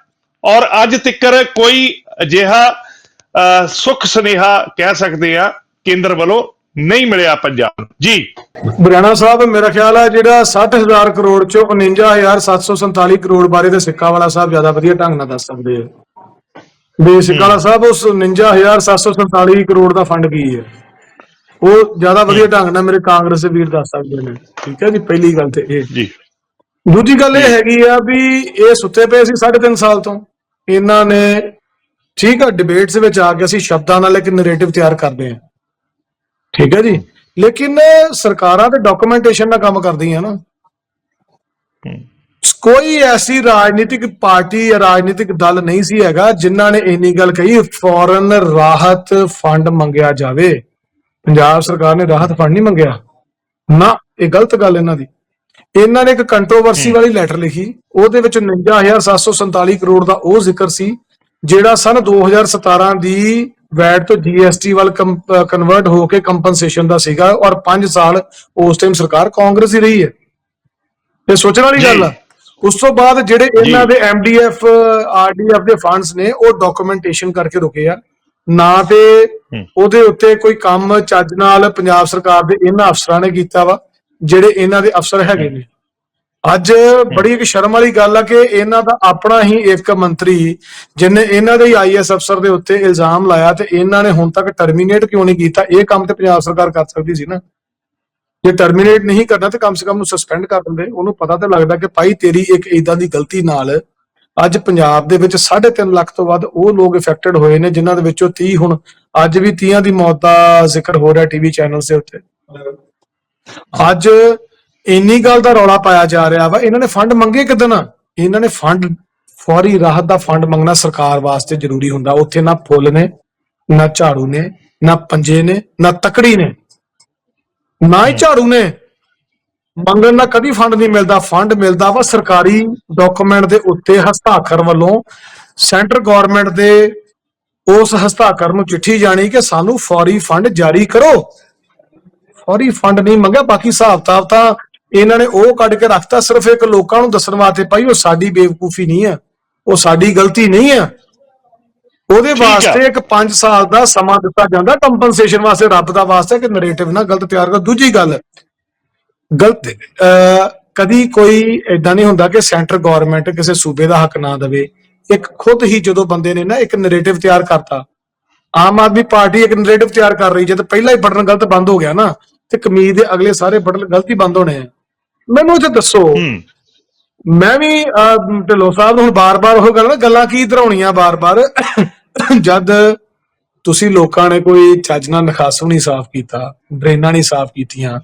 ਔਰ ਅੱਜ ਤੱਕਰ ਕੋਈ ਅਜਿਹਾ ਅ, ਸੁਖ ਸੁਨੇਹਾ ਕਹਿ ਸਕਦੇ ਆ ਕੇਂਦਰ ਵੱਲੋਂ ਨਹੀਂ ਮਿਲਿਆ ਪੰਜਾਬ ਨੂੰ। ਜੀ। ਬਰਿਆਣਾ ਸਾਹਿਬ ਮੇਰਾ ਖਿਆਲ ਹੈ ਜਿਹੜਾ 60000 ਕਰੋੜ ਚੋਂ 49747 ਕਰੋੜ ਬਾਰੇ ਤੇ ਸਿੱਕਾ ਵਾਲਾ ਸਾਹਿਬ ਜ਼ਿਆਦਾ ਵਧੀਆ ਢੰਗ ਨਾਲ ਦੱਸ ਸਕਦੇ ਆ। ਵੀ ਸਿੱਕਾ ਵਾਲਾ ਸਾਹਿਬ ਉਸ 49747 ਕਰੋੜ ਦਾ ਫੰਡ ਕੀ ਹੈ ਉਹ ਜ਼ਿਆਦਾ ਵਧੀਆ ਢੰਗ ਨਾਲ ਮੇਰੇ ਕਾਂਗਰਸ ਦੇ ਵੀਰ ਦੱਸ ਸਕਦੇ ਨੇ। ਠੀਕ ਹੈ ਜੀ ਪਹਿਲੀ ਗੱਲ ਤੇ ਇਹ। ਜੀ। ਦੂਜੀ ਗੱਲ ਇਹ ਹੈਗੀ ਆ ਵੀ ਇਹ ਸੁੱਤੇ ਪਏ ਸੀ 3.5 ਸਾਲ ਤੋਂ। ਇਹਨਾਂ ਨੇ ਠੀਕ ਆ ਡਿਬੇਟਸ ਵਿੱਚ ਆ ਕੇ ਅਸੀਂ ਸ਼ਬਦਾਂ ਨਾਲ ਇੱਕ ਨੈਰੇਟਿਵ ਤਿਆਰ ਕਰਦੇ ਆ। ਠੀਕ ਹੈ ਜੀ। ਲੇਕਿਨ ਸਰਕਾਰਾਂ ਤੇ ਡਾਕੂਮੈਂਟੇਸ਼ਨ ਨਾਲ ਕੰਮ ਕਰਦੀਆਂ ਨਾ। ਕੋਈ ਐਸੀ ਰਾਜਨੀਤਿਕ ਪਾਰਟੀ ਜਾਂ ਰਾਜਨੀਤਿਕ ਦਲ ਨਹੀਂ ਸੀ ਹੈਗਾ ਜਿਨ੍ਹਾਂ ਨੇ ਇੰਨੀ ਗੱਲ ਕਹੀ ਫੌਰਨ ਰਾਹਤ ਫੰਡ ਮੰਗਿਆ ਜਾਵੇ। ਪੰਜਾਬ ਸਰਕਾਰ ਨੇ ਰਾਹਤ ਫੰਡ ਨਹੀਂ ਮੰਗਿਆ। ਨਾ ਇਹ ਗਲਤ ਗੱਲ ਇਹਨਾਂ ਦੀ। ਇਹਨਾਂ ਨੇ ਇੱਕ ਕੰਟਰੋਵਰਸੀ ਵਾਲੀ ਲੈਟਰ ਲਿਖੀ। ਉਹਦੇ ਵਿੱਚ 49747 ਕਰੋੜ ਦਾ ਉਹ ਜ਼ਿਕਰ ਸੀ ਜਿਹੜਾ ਸਨ 2017 ਦੀ ਵੈਟ ਤੋਂ ਜੀਐਸਟੀ ਵੱਲ ਕਨਵਰਟ ਹੋ ਕੇ ਕੰਪਨਸੇਸ਼ਨ ਦਾ ਸੀਗਾ ਔਰ 5 ਸਾਲ ਉਸ ਟਾਈਮ ਸਰਕਾਰ ਕਾਂਗਰਸ ਹੀ ਰਹੀ ਹੈ। ਇਹ ਸੋਚਣ ਵਾਲੀ। ਗੱਲ ਆ। ਉਸ ਤੋਂ ਬਾਅਦ ਜਿਹੜੇ ਇਹਨਾਂ ਦੇ ਐਮਡੀਐਫ ਆਰਡੀਐਫ ਦੇ ਫੰਡਸ ਨੇ ਉਹ ਡਾਕੂਮੈਂਟੇਸ਼ਨ ਕਰਕੇ ਰੁਕੇ ਆ। ਨਾ ਤੇ ਉਹਦੇ ਉੱਤੇ ਕੋਈ ਕੰਮ ਚੱਜ ਨਾਲ ਪੰਜਾਬ ਸਰਕਾਰ ਦੇ ਇਹਨਾਂ ਅਫਸਰਾਂ ਨੇ ਕੀਤਾ ਵਾ ਜਿਹੜੇ ਇਹਨਾਂ ਦੇ ਅਫਸਰ ਹੈਗੇ ਨੇ। ਅੱਜ ਬੜੀ ਇੱਕ ਸ਼ਰਮ ਵਾਲੀ ਗੱਲ ਆ ਕਿ ਇਹਨਾਂ ਦਾ ਆਪਣਾ ਹੀ ਇੱਕ ਮੰਤਰੀ ਜਿਨੇ ਇਹਨਾਂ ਦੇ ਆਈਐਸ ਅਫਸਰ ਦੇ ਉੱਤੇ ਇਲਜ਼ਾਮ ਲਾਇਆ ਤੇ ਇਹਨਾਂ ਨੇ ਹੁਣ ਤੱਕ ਟਰਮੀਨੇਟ ਕਿਉਂ ਨਹੀਂ ਕੀਤਾ? ਇਹ ਕੰਮ ਤੇ ਪੰਜਾਬ ਸਰਕਾਰ ਕਰ ਸਕਦੀ ਸੀ ਨਾ। ਜੇ ਟਰਮੀਨੇਟ ਨਹੀਂ ਕਰਨਾ ਤੇ ਕਮ ਸੇ ਕਮ ਨੂੰ ਸਸਪੈਂਡ ਕਰ ਦਿੰਦੇ। ਉਹਨੂੰ ਪਤਾ ਤਾਂ ਲੱਗਦਾ ਕਿ ਭਾਈ ਤੇਰੀ ਇੱਕ ਇਦਾਂ ਦੀ ਗਲਤੀ ਨਾਲ ਅੱਜ ਪੰਜਾਬ ਦੇ ਵਿੱਚ 3.5 ਲੱਖ ਤੋਂ ਵੱਧ ਉਹ ਲੋਕ ਇਫੈਕਟਡ ਹੋਏ ਨੇ ਜਿਨ੍ਹਾਂ ਦੇ ਵਿੱਚੋਂ 30 ਹੁਣ ਅੱਜ ਵੀ 30 ਦੀ ਮੌਤ ਦਾ ਜ਼ਿਕਰ ਹੋ ਰਿਹਾ ਟੀਵੀ ਚੈਨਲਸ ਦੇ ਉੱਤੇ। ਅੱਜ ਇੰਨੀ ਗੱਲ ਦਾ ਰੌਲਾ ਪਾਇਆ ਜਾ ਰਿਹਾ ਵਾ, ਇਹਨਾਂ ਨੇ ਫੰਡ ਮੰਗੇ ਕਿਦਾਂ ਇਹਨਾਂ ਨੇ ਫੰਡ, ਫੌਰੀ ਰਾਹਤ ਦਾ ਫੰਡ ਮੰਗਣਾ ਸਰਕਾਰ ਵਾਸਤੇ ਜ਼ਰੂਰੀ ਹੁੰਦਾ। ਉੱਥੇ ਨਾ ਫੁੱਲ ਨੇ, ਨਾ ਝਾੜੂ ਨੇ, ਨਾ ਪੰਜੇ ਨੇ, ਨਾ ਤਕੜੀ ਨੇ। ਨਾ ਹੀ ਝਾੜੂ ਨੇ। ਮੰਗਣ ਦਾ ਕਦੀ ਫੰਡ ਨਹੀਂ ਮਿਲਦਾ। ਫੰਡ ਮਿਲਦਾ ਵਾ ਸਰਕਾਰੀ ਡਾਕੂਮੈਂਟ ਦੇ ਉੱਤੇ ਹਸਤਾਖਰ ਵੱਲੋਂ। ਸੈਂਟਰ ਗਵਰਨਮੈਂਟ ਦੇ ਉਸ ਹਸਤਾਖਰ ਨੂੰ ਚਿੱਠੀ ਜਾਣੀ ਕਿ ਸਾਨੂੰ ਫੌਰੀ ਫੰਡ ਜਾਰੀ ਕਰੋ। ਫੌਰੀ ਫੰਡ ਨਹੀਂ ਮੰਗਿਆ, ਬਾਕੀ ਹਿਸਾਬ ਕਿਤਾਬ ਤਾਂ ਇਹਨਾਂ ਨੇ ਉਹ ਕੱਢ ਕੇ ਰੱਖਤਾ ਸਿਰਫ ਇੱਕ ਲੋਕਾਂ ਨੂੰ ਦੱਸਣ ਵਾਸਤੇ ਭਾਈ ਉਹ ਸਾਡੀ ਬੇਵਕੂਫੀ ਨਹੀਂ ਹੈ ਉਹ ਸਾਡੀ ਗਲਤੀ ਨਹੀਂ ਹੈ। ਉਹਦੇ। ਵਾਸਤੇ ਇੱਕ 5 ਸਾਲ ਦਾ ਸਮਾਂ ਦਿੱਤਾ ਜਾਂਦਾ ਕੰਪਨਸੇਸ਼ਨ ਵਾਸਤੇ ਰੱਬ ਦਾ ਵਾਸਤਾ ਕਿ ਨੈਰੇਟਿਵ ਨਾ ਗਲਤ ਤਿਆਰ ਕਰ। ਦੂਜੀ ਗੱਲ ਗਲਤ ਕਦੀ ਕੋਈ ਐਦਾਂ ਨਹੀਂ ਹੁੰਦਾ ਕਿ ਸੈਂਟਰ ਗਵਰਨਮੈਂਟ ਕਿਸੇ ਸੂਬੇ ਦਾ ਹੱਕ ਨਾ ਦੇਵੇ। ਇੱਕ ਖੁਦ ਹੀ ਜਦੋਂ ਬੰਦੇ ਨੇ ਨਾ ਇੱਕ ਨੈਰੇਟਿਵ ਤਿਆਰ ਕਰਤਾ ਆਮ ਆਦਮੀ ਪਾਰਟੀ ਇੱਕ ਨੈਰੇਟਿਵ ਤਿਆਰ ਕਰ ਰਹੀ ਜਦ ਪਹਿਲਾ ਹੀ ਬਟਨ ਗਲਤ ਬੰਦ ਹੋ ਗਿਆ ਨਾ ਤੇ ਕਮੀਜ਼ ਦੇ ਅਗਲੇ ਸਾਰੇ ਬਟਨ ਗਲਤੀ ਬੰਦ ਹੋਣੇ ਆ। ਮੈਨੂੰ ਇਹ ਦੱਸੋ। ਮੈਂ ਵੀ ਢਿੱਲੋਂ ਸਾਹਿਬ ਨੂੰ ਹੁਣ ਬਾਰ-ਬਾਰ ਉਹ ਗੱਲ ਨਾ ਗੱਲਾਂ ਕੀ ਧਰਾਉਣੀਆਂ ਬਾਰ-ਬਾਰ। ਜਦ ਤੁਸੀਂ ਲੋਕਾਂ ਨੇ ਕੋਈ ਚੱਜ ਨਾਲ ਨਿਖਾਸੂ ਨਹੀਂ ਸਾਫ਼ ਕੀਤਾ ਡਰੇਨਾਂ ਨਹੀਂ ਸਾਫ਼ ਕੀਤੀਆਂ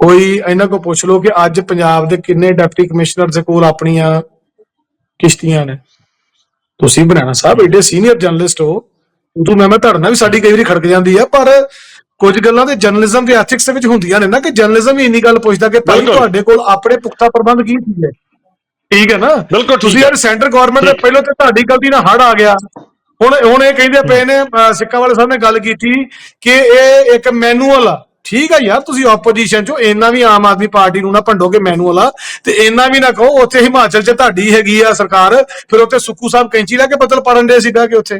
ਕੋਈ ਇਹਨਾਂ ਕੋ ਪੁੱਛ ਲਓ ਕਿ ਅੱਜ ਪੰਜਾਬ ਦੇ ਕਿੰਨੇ ਡਿਪਟੀ ਕਮਿਸ਼ਨਰ ਦੇ ਕੋਲ ਆਪਣੀਆਂ ਕਿਸ਼ਤੀਆਂ ਨੇ। ਤੁਸੀਂ ਬਣਾਣਾ ਸਾਹਿਬ ਏਡੇ ਸੀਨੀਅਰ ਜਰਨਲਿਸਟ ਹੋ। ਉਦੋਂ ਮੈਂ ਮੈਂ ਧੜਨਾ ਵੀ ਸਾਡੀ ਕਈ ਵਾਰੀ ਖੜਕ ਜਾਂਦੀ ਆ ਪਰ ਕੁਝ ਗੱਲਾਂ ਤੇ ਜਰਨਲਿਜ਼ਮ ਤੇ ਐਥਿਕਸ ਦੇ ਵਿੱਚ ਹੁੰਦੀਆਂ ਨੇ ਨਾ ਕਿ ਜਰਨਲਿਜ਼ਮ ਵੀ ਇੰਨੀ ਗੱਲ ਪੁੱਛਦਾ ਕਿ ਭਾਈ ਬਿਲਕੁਲ। ਤੁਹਾਡੇ ਕੋਲ ਆਪਣੇ ਪੁਖਤਾ ਪ੍ਰਬੰਧ ਕੀ ਸੀ ਠੀਕ ਹੈ ਨਾ ਬਿਲਕੁਲ ਠੀਕ ਤੁਸੀਂ ਹੈ। ਯਾਰ ਸੈਂਟਰ ਗਵਰਨਮੈਂਟ ਦੇ ਠੀਕ। ਪਹਿਲਾਂ ਤੇ ਤੁਹਾਡੀ ਗਲਤੀ ਨਾਲ ਹੜ ਆ ਗਿਆ ਹੁਣ ਹੁਣ ਇਹ ਕਹਿੰਦੇ ਪਏ ਨੇ ਅਹ ਸਿੱਕਾ ਵਾਲੇ ਸਾਹਿਬ ਨੇ ਗੱਲ ਕੀਤੀ ਕਿ ਇਹ ਇੱਕ ਮੈਨੂਅਲ ਆ ਠੀਕ ਆ ਯਾਰ ਤੁਸੀਂ ਆਪੋਜੀਸ਼ਨ ਚੋਂ ਇੰਨਾ ਵੀ ਆਮ ਆਦਮੀ ਪਾਰਟੀ ਨੂੰ ਨਾ ਭੰਡੋਗੇ ਮੈਨੂਅਲ ਆ ਤੇ ਇੰਨਾ ਵੀ ਨਾ ਕਹੋ ਉੱਥੇ ਹਿਮਾਚਲ 'ਚ ਤੁਹਾਡੀ ਹੈਗੀ ਆ ਸਰਕਾਰ ਫਿਰ ਉੱਥੇ ਸੁੱਕੂ ਸਾਹਿਬ ਕੈਂਚੀ ਲੈ ਕੇ ਬਦਲ ਪਰਨ ਦੇ ਸੀਗਾ ਕਿ ਉੱਥੇ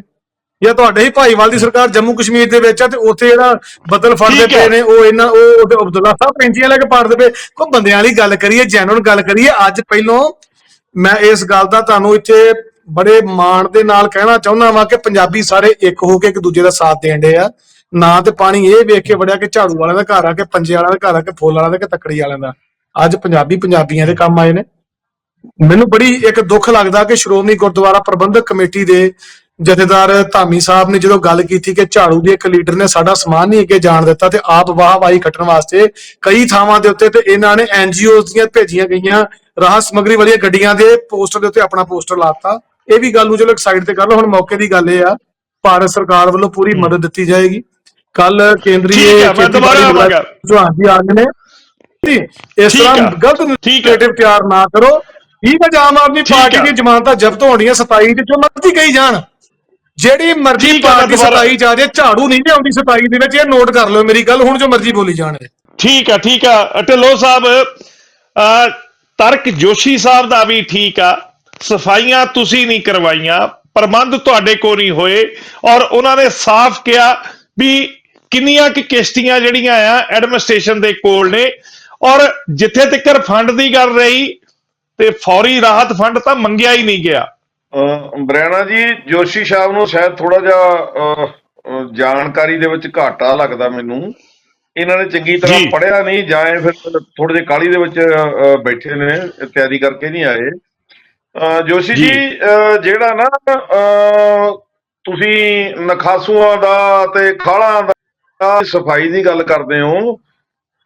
ਜਾਂ ਤੁਹਾਡੇ ਹੀ ਭਾਈਵਾਲ ਦੀ ਸਰਕਾਰ ਜੰਮੂ ਕਸ਼ਮੀਰ ਦੇ ਵਿੱਚ ਆ ਤੇ ਉੱਥੇ ਜਿਹੜਾ ਬਦਲ ਫੜਦੇ। ਪਏ ਨੇ ਉਹ ਇਹਨਾਂ ਉਹ ਅਬਦੁੱਲਾ ਸਾਹਿਬ ਕੈਂਚੀਆਂ ਲੈ ਕੇ ਪਾੜਦੇ ਪਏ ਕੋਈ ਬੰਦਿਆਂ ਵਾਲੀ ਗੱਲ ਕਰੀਏ ਜੈਨੂਨ ਗੱਲ ਕਰੀਏ ਅੱਜ ਪਹਿਲੋਂ ਮੈਂ ਇਸ ਗੱਲ ਦਾ ਤੁਹਾਨੂੰ ਇੱਥੇ ਬੜੇ ਮਾਣ ਦੇ ਨਾਲ ਕਹਿਣਾ ਚਾਹੁੰਦਾ ਵਾਂ ਕਿ ਪੰਜਾਬੀ ਸਾਰੇ ਇੱਕ ਹੋ ਕੇ ਇੱਕ ਦੂਜੇ ਦਾ ਸਾਥ ਦੇਣ ਦੇ ਆ। ਨਾ ਤੇ ਪਾਣੀ ਇਹ ਵੇਖ ਕੇ ਵੜਿਆ ਕਿ ਝਾੜੂ ਵਾਲਿਆਂ ਦਾ ਘਰ ਆ ਕਿ ਪੰਜੇ ਵਾਲਿਆਂ ਦਾ ਘਰ ਆ ਕਿ ਫੁੱਲ ਵਾਲਿਆਂ ਦਾ ਕਿ ਤੱਕੜੀ ਵਾਲਿਆਂ ਦਾ। ਅੱਜ ਪੰਜਾਬੀ ਪੰਜਾਬੀਆਂ ਦੇ ਕੰਮ ਆਏ ਨੇ। ਮੈਨੂੰ ਬੜੀ ਇੱਕ ਦੁੱਖ ਲੱਗਦਾ ਕਿ ਸ਼੍ਰੋਮਣੀ ਗੁਰਦੁਆਰਾ ਪ੍ਰਬੰਧਕ ਕਮੇਟੀ ਦੇ ਜਥੇਦਾਰ ਧਾਮੀ ਸਾਹਿਬ ਨੇ ਜਦੋਂ ਗੱਲ ਕੀਤੀ ਕਿ ਝਾੜੂ ਦੇ ਇੱਕ ਲੀਡਰ ਨੇ ਸਾਡਾ ਸਮਾਨ ਨਹੀਂ ਅੱਗੇ ਜਾਣ ਦਿੱਤਾ ਤੇ ਆਪ ਵਾਹਵਾਹੀ ਕੱਟਣ ਵਾਸਤੇ ਕਈ ਥਾਵਾਂ ਦੇ ਉੱਤੇ ਤੇ ਇਹਨਾਂ ਨੇ ਐਨਜੀਓਜ਼ ਦੀਆਂ ਭੇਜੀਆਂ ਗਈਆਂ ਰਾਹਤ ਸਮਗਰੀ ਵਾਲੀਆਂ ਗੱਡੀਆਂ ਦੇ ਪੋਸਟਰ ਦੇ ਉੱਤੇ ਆਪਣਾ ਪੋਸਟਰ ਲਾਤਾ। ਇਹ ਵੀ ਗੱਲ ਨੂੰ ਚਲੋ ਇੱਕ ਸਾਈਡ ਤੇ ਕਰ ਲਓ ਹੁਣ ਮੌਕੇ ਦੀ ਗੱਲ ਇਹ ਆ ਭਾਰਤ ਸਰਕਾਰ ਵੱਲੋਂ ਪੂਰੀ ਮਦਦ ਦਿੱਤੀ ਜਾਏਗੀ। ਕੱਲ ਕੇਂਦਰੀ। ਜਵਾਨ ਜੀ ਆ ਗਏ ਨੇ। ਇਸ ਤਰ੍ਹਾਂ ਗਲਤ। ਨੈਰੇਟਿਵ ਤਿਆਰ ਨਾ ਕਰੋ। ਠੀਕ ਹੈ ਆਮ ਆਦਮੀ ਪਾਰਟੀ। ਦੀਆਂ ਜ਼ਮਾਨਤਾਂ ਜ਼ਬਤ ਹੋਣੀਆਂ 27 ਚ ਜੋ ਮਰਜ਼ੀ ਕਹੀ ਜਾਣ। ਜਿਹੜੀ ਮਰਜ਼ੀ ਠੀਕ ਮੈਂ ਪਾਰਟੀ ਦੁਬਾਰਾ- 27 ਚ ਆ ਜੇ ਝਾੜੂ ਨਹੀਂ ਲਿਆਉਂਦੀ 27 ਦੇ ਵਿੱਚ ਇਹ ਨੋਟ ਕਰ ਲਓ ਮੇਰੀ ਗੱਲ ਹੁਣ ਜੋ ਮਰਜ਼ੀ ਬੋਲੀ ਜਾਣ ਇਹ। ਠੀਕ ਆ ਠੀਕ ਆ। ਢਿੱਲੋਂ ਸਾਹਿਬ ਅਹ, ਤਰਕ ਜੋਸ਼ੀ ਸਾਹਿਬ ਦਾ ਵੀ ਠੀਕ ਆ। ਸਫਾਈਆਂ ਤੁਸੀਂ ਨਹੀਂ ਕਰਵਾਈਆਂ ਪ੍ਰਬੰਧ ਤੁਹਾਡੇ ਕੋਲ ਨਹੀਂ ਹੋਏ ਔਰ ਉਹਨਾਂ ਨੇ ਸਾਫ਼ ਕਿਹਾ ਵੀ ਕਿੰਨੀਆਂ ਕਿ ਕਿਸ਼ਤੀਆਂ ਜਿਹੜੀਆਂ ਆ ਐਡਮਿਨਿਸਟ੍ਰੇਸ਼ਨ ਦੇ ਕੋਲ ਨੇ ਔਰ ਜਿੱਥੇ ਤੱਕ ਫੰਡ ਦੀ ਗੱਲ ਰਹੀ ਤੇ ਫੌਰੀ ਰਾਹਤ ਫੰਡ ਤਾਂ ਮੰਗਿਆ ਹੀ ਨਹੀਂ ਗਿਆ। ਅਹ ਬਰਿਆਣਾ ਜੀ ਜੋਸ਼ੀ ਸਾਹਿਬ ਨੂੰ ਸ਼ਾਇਦ ਥੋੜਾ ਜਿਹਾ ਜਾਣਕਾਰੀ ਦੇ ਵਿੱਚ ਘਾਟਾ ਲੱਗਦਾ ਮੈਨੂੰ ਇਹਨਾਂ ਨੇ ਚੰਗੀ ਤਰ੍ਹਾਂ ਜੀ। ਪੜ੍ਹਿਆ ਨਹੀਂ ਜਾਂ ਇਹ ਫਿਰ ਥੋੜੇ ਜਿਹੇ ਕਾਲੀ ਦੇ ਵਿੱਚ ਬੈਠੇ ਨੇ ਤਿਆਰੀ ਕਰਕੇ ਨਹੀਂ ਆਏ ਜੋਸ਼ੀ ਜੀ। ਜਿਹੜਾ ਨਾ ਤੁਸੀਂ ਨਖਾਸੂਆਂ ਦਾ ਤੇ ਖਾਲਾਂ ਦਾ ਸਫ਼ਾਈ ਦੀ ਗੱਲ ਕਰਦੇ ਹੋ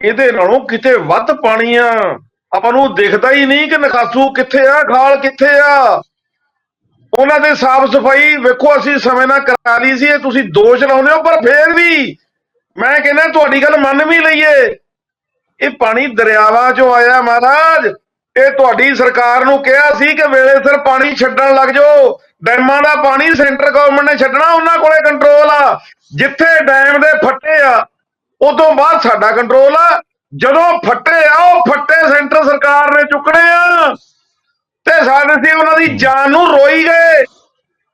ਇਹਦੇ ਨਾਲੋਂ ਕਿਤੇ ਵੱਧ ਪਾਣੀ ਆ ਆਪਾਂ ਨੂੰ ਦਿਖਦਾ ਹੀ ਨਹੀਂ ਕਿ ਨਕਾਸੂ ਕਿੱਥੇ ਆ ਖਾਲ ਕਿੱਥੇ ਆ ਉਹਨਾਂ ਦੇ ਸਾਫ਼ ਸਫ਼ਾਈ ਵੇਖੋ, ਅਸੀਂ ਸਮੇਂ ਨਾਲ ਕਰਾ ਲਈ ਸੀ, ਇਹ ਤੁਸੀਂ ਦੋਸ਼ ਲਾਉਂਦੇ ਹੋ, ਪਰ ਫੇਰ ਵੀ ਮੈਂ ਕਹਿੰਦਾ ਤੁਹਾਡੀ ਗੱਲ ਮੰਨ ਵੀ ਲਈਏ। ਇਹ ਪਾਣੀ ਦਰਿਆਵਾਂ ਚੋਂ ਆਇਆ ਮਹਾਰਾਜ, ਇਹ ਤੁਹਾਡੀ ਸਰਕਾਰ ਨੂੰ ਕਿਹਾ ਸੀ ਕਿ ਵੇਲੇ ਸਿਰ ਪਾਣੀ ਛੱਡਣ ਲੱਗ ਜਾਓ, ਡੈਮਾਂ ਦਾ ਪਾਣੀ ਸੈਂਟਰ ਗਵਰਨਮੈਂਟ ਨੇ ਛੱਡਣਾ, ਉਹਨਾਂ ਕੋਲੇ ਕੰਟਰੋਲ ਆ। ਜਿੱਥੇ ਡੈਮ ਦੇ ਫੱਟੇ ਆ, ਉਦੋਂ ਬਾਅਦ ਸਾਡਾ ਕੰਟਰੋਲ ਆ। ਜਦੋਂ ਫੱਟੇ ਆ, ਉਹ ਫੱਟੇ ਸੈਂਟਰ ਸਰਕਾਰ ਨੇ ਚੁੱਕਣੇ ਆ। ਤੇ ਸਾਡੇ ਸੀ ਉਹਨਾਂ ਦੀ ਜਾਨ ਨੂੰ ਰੋਈ ਗਏ।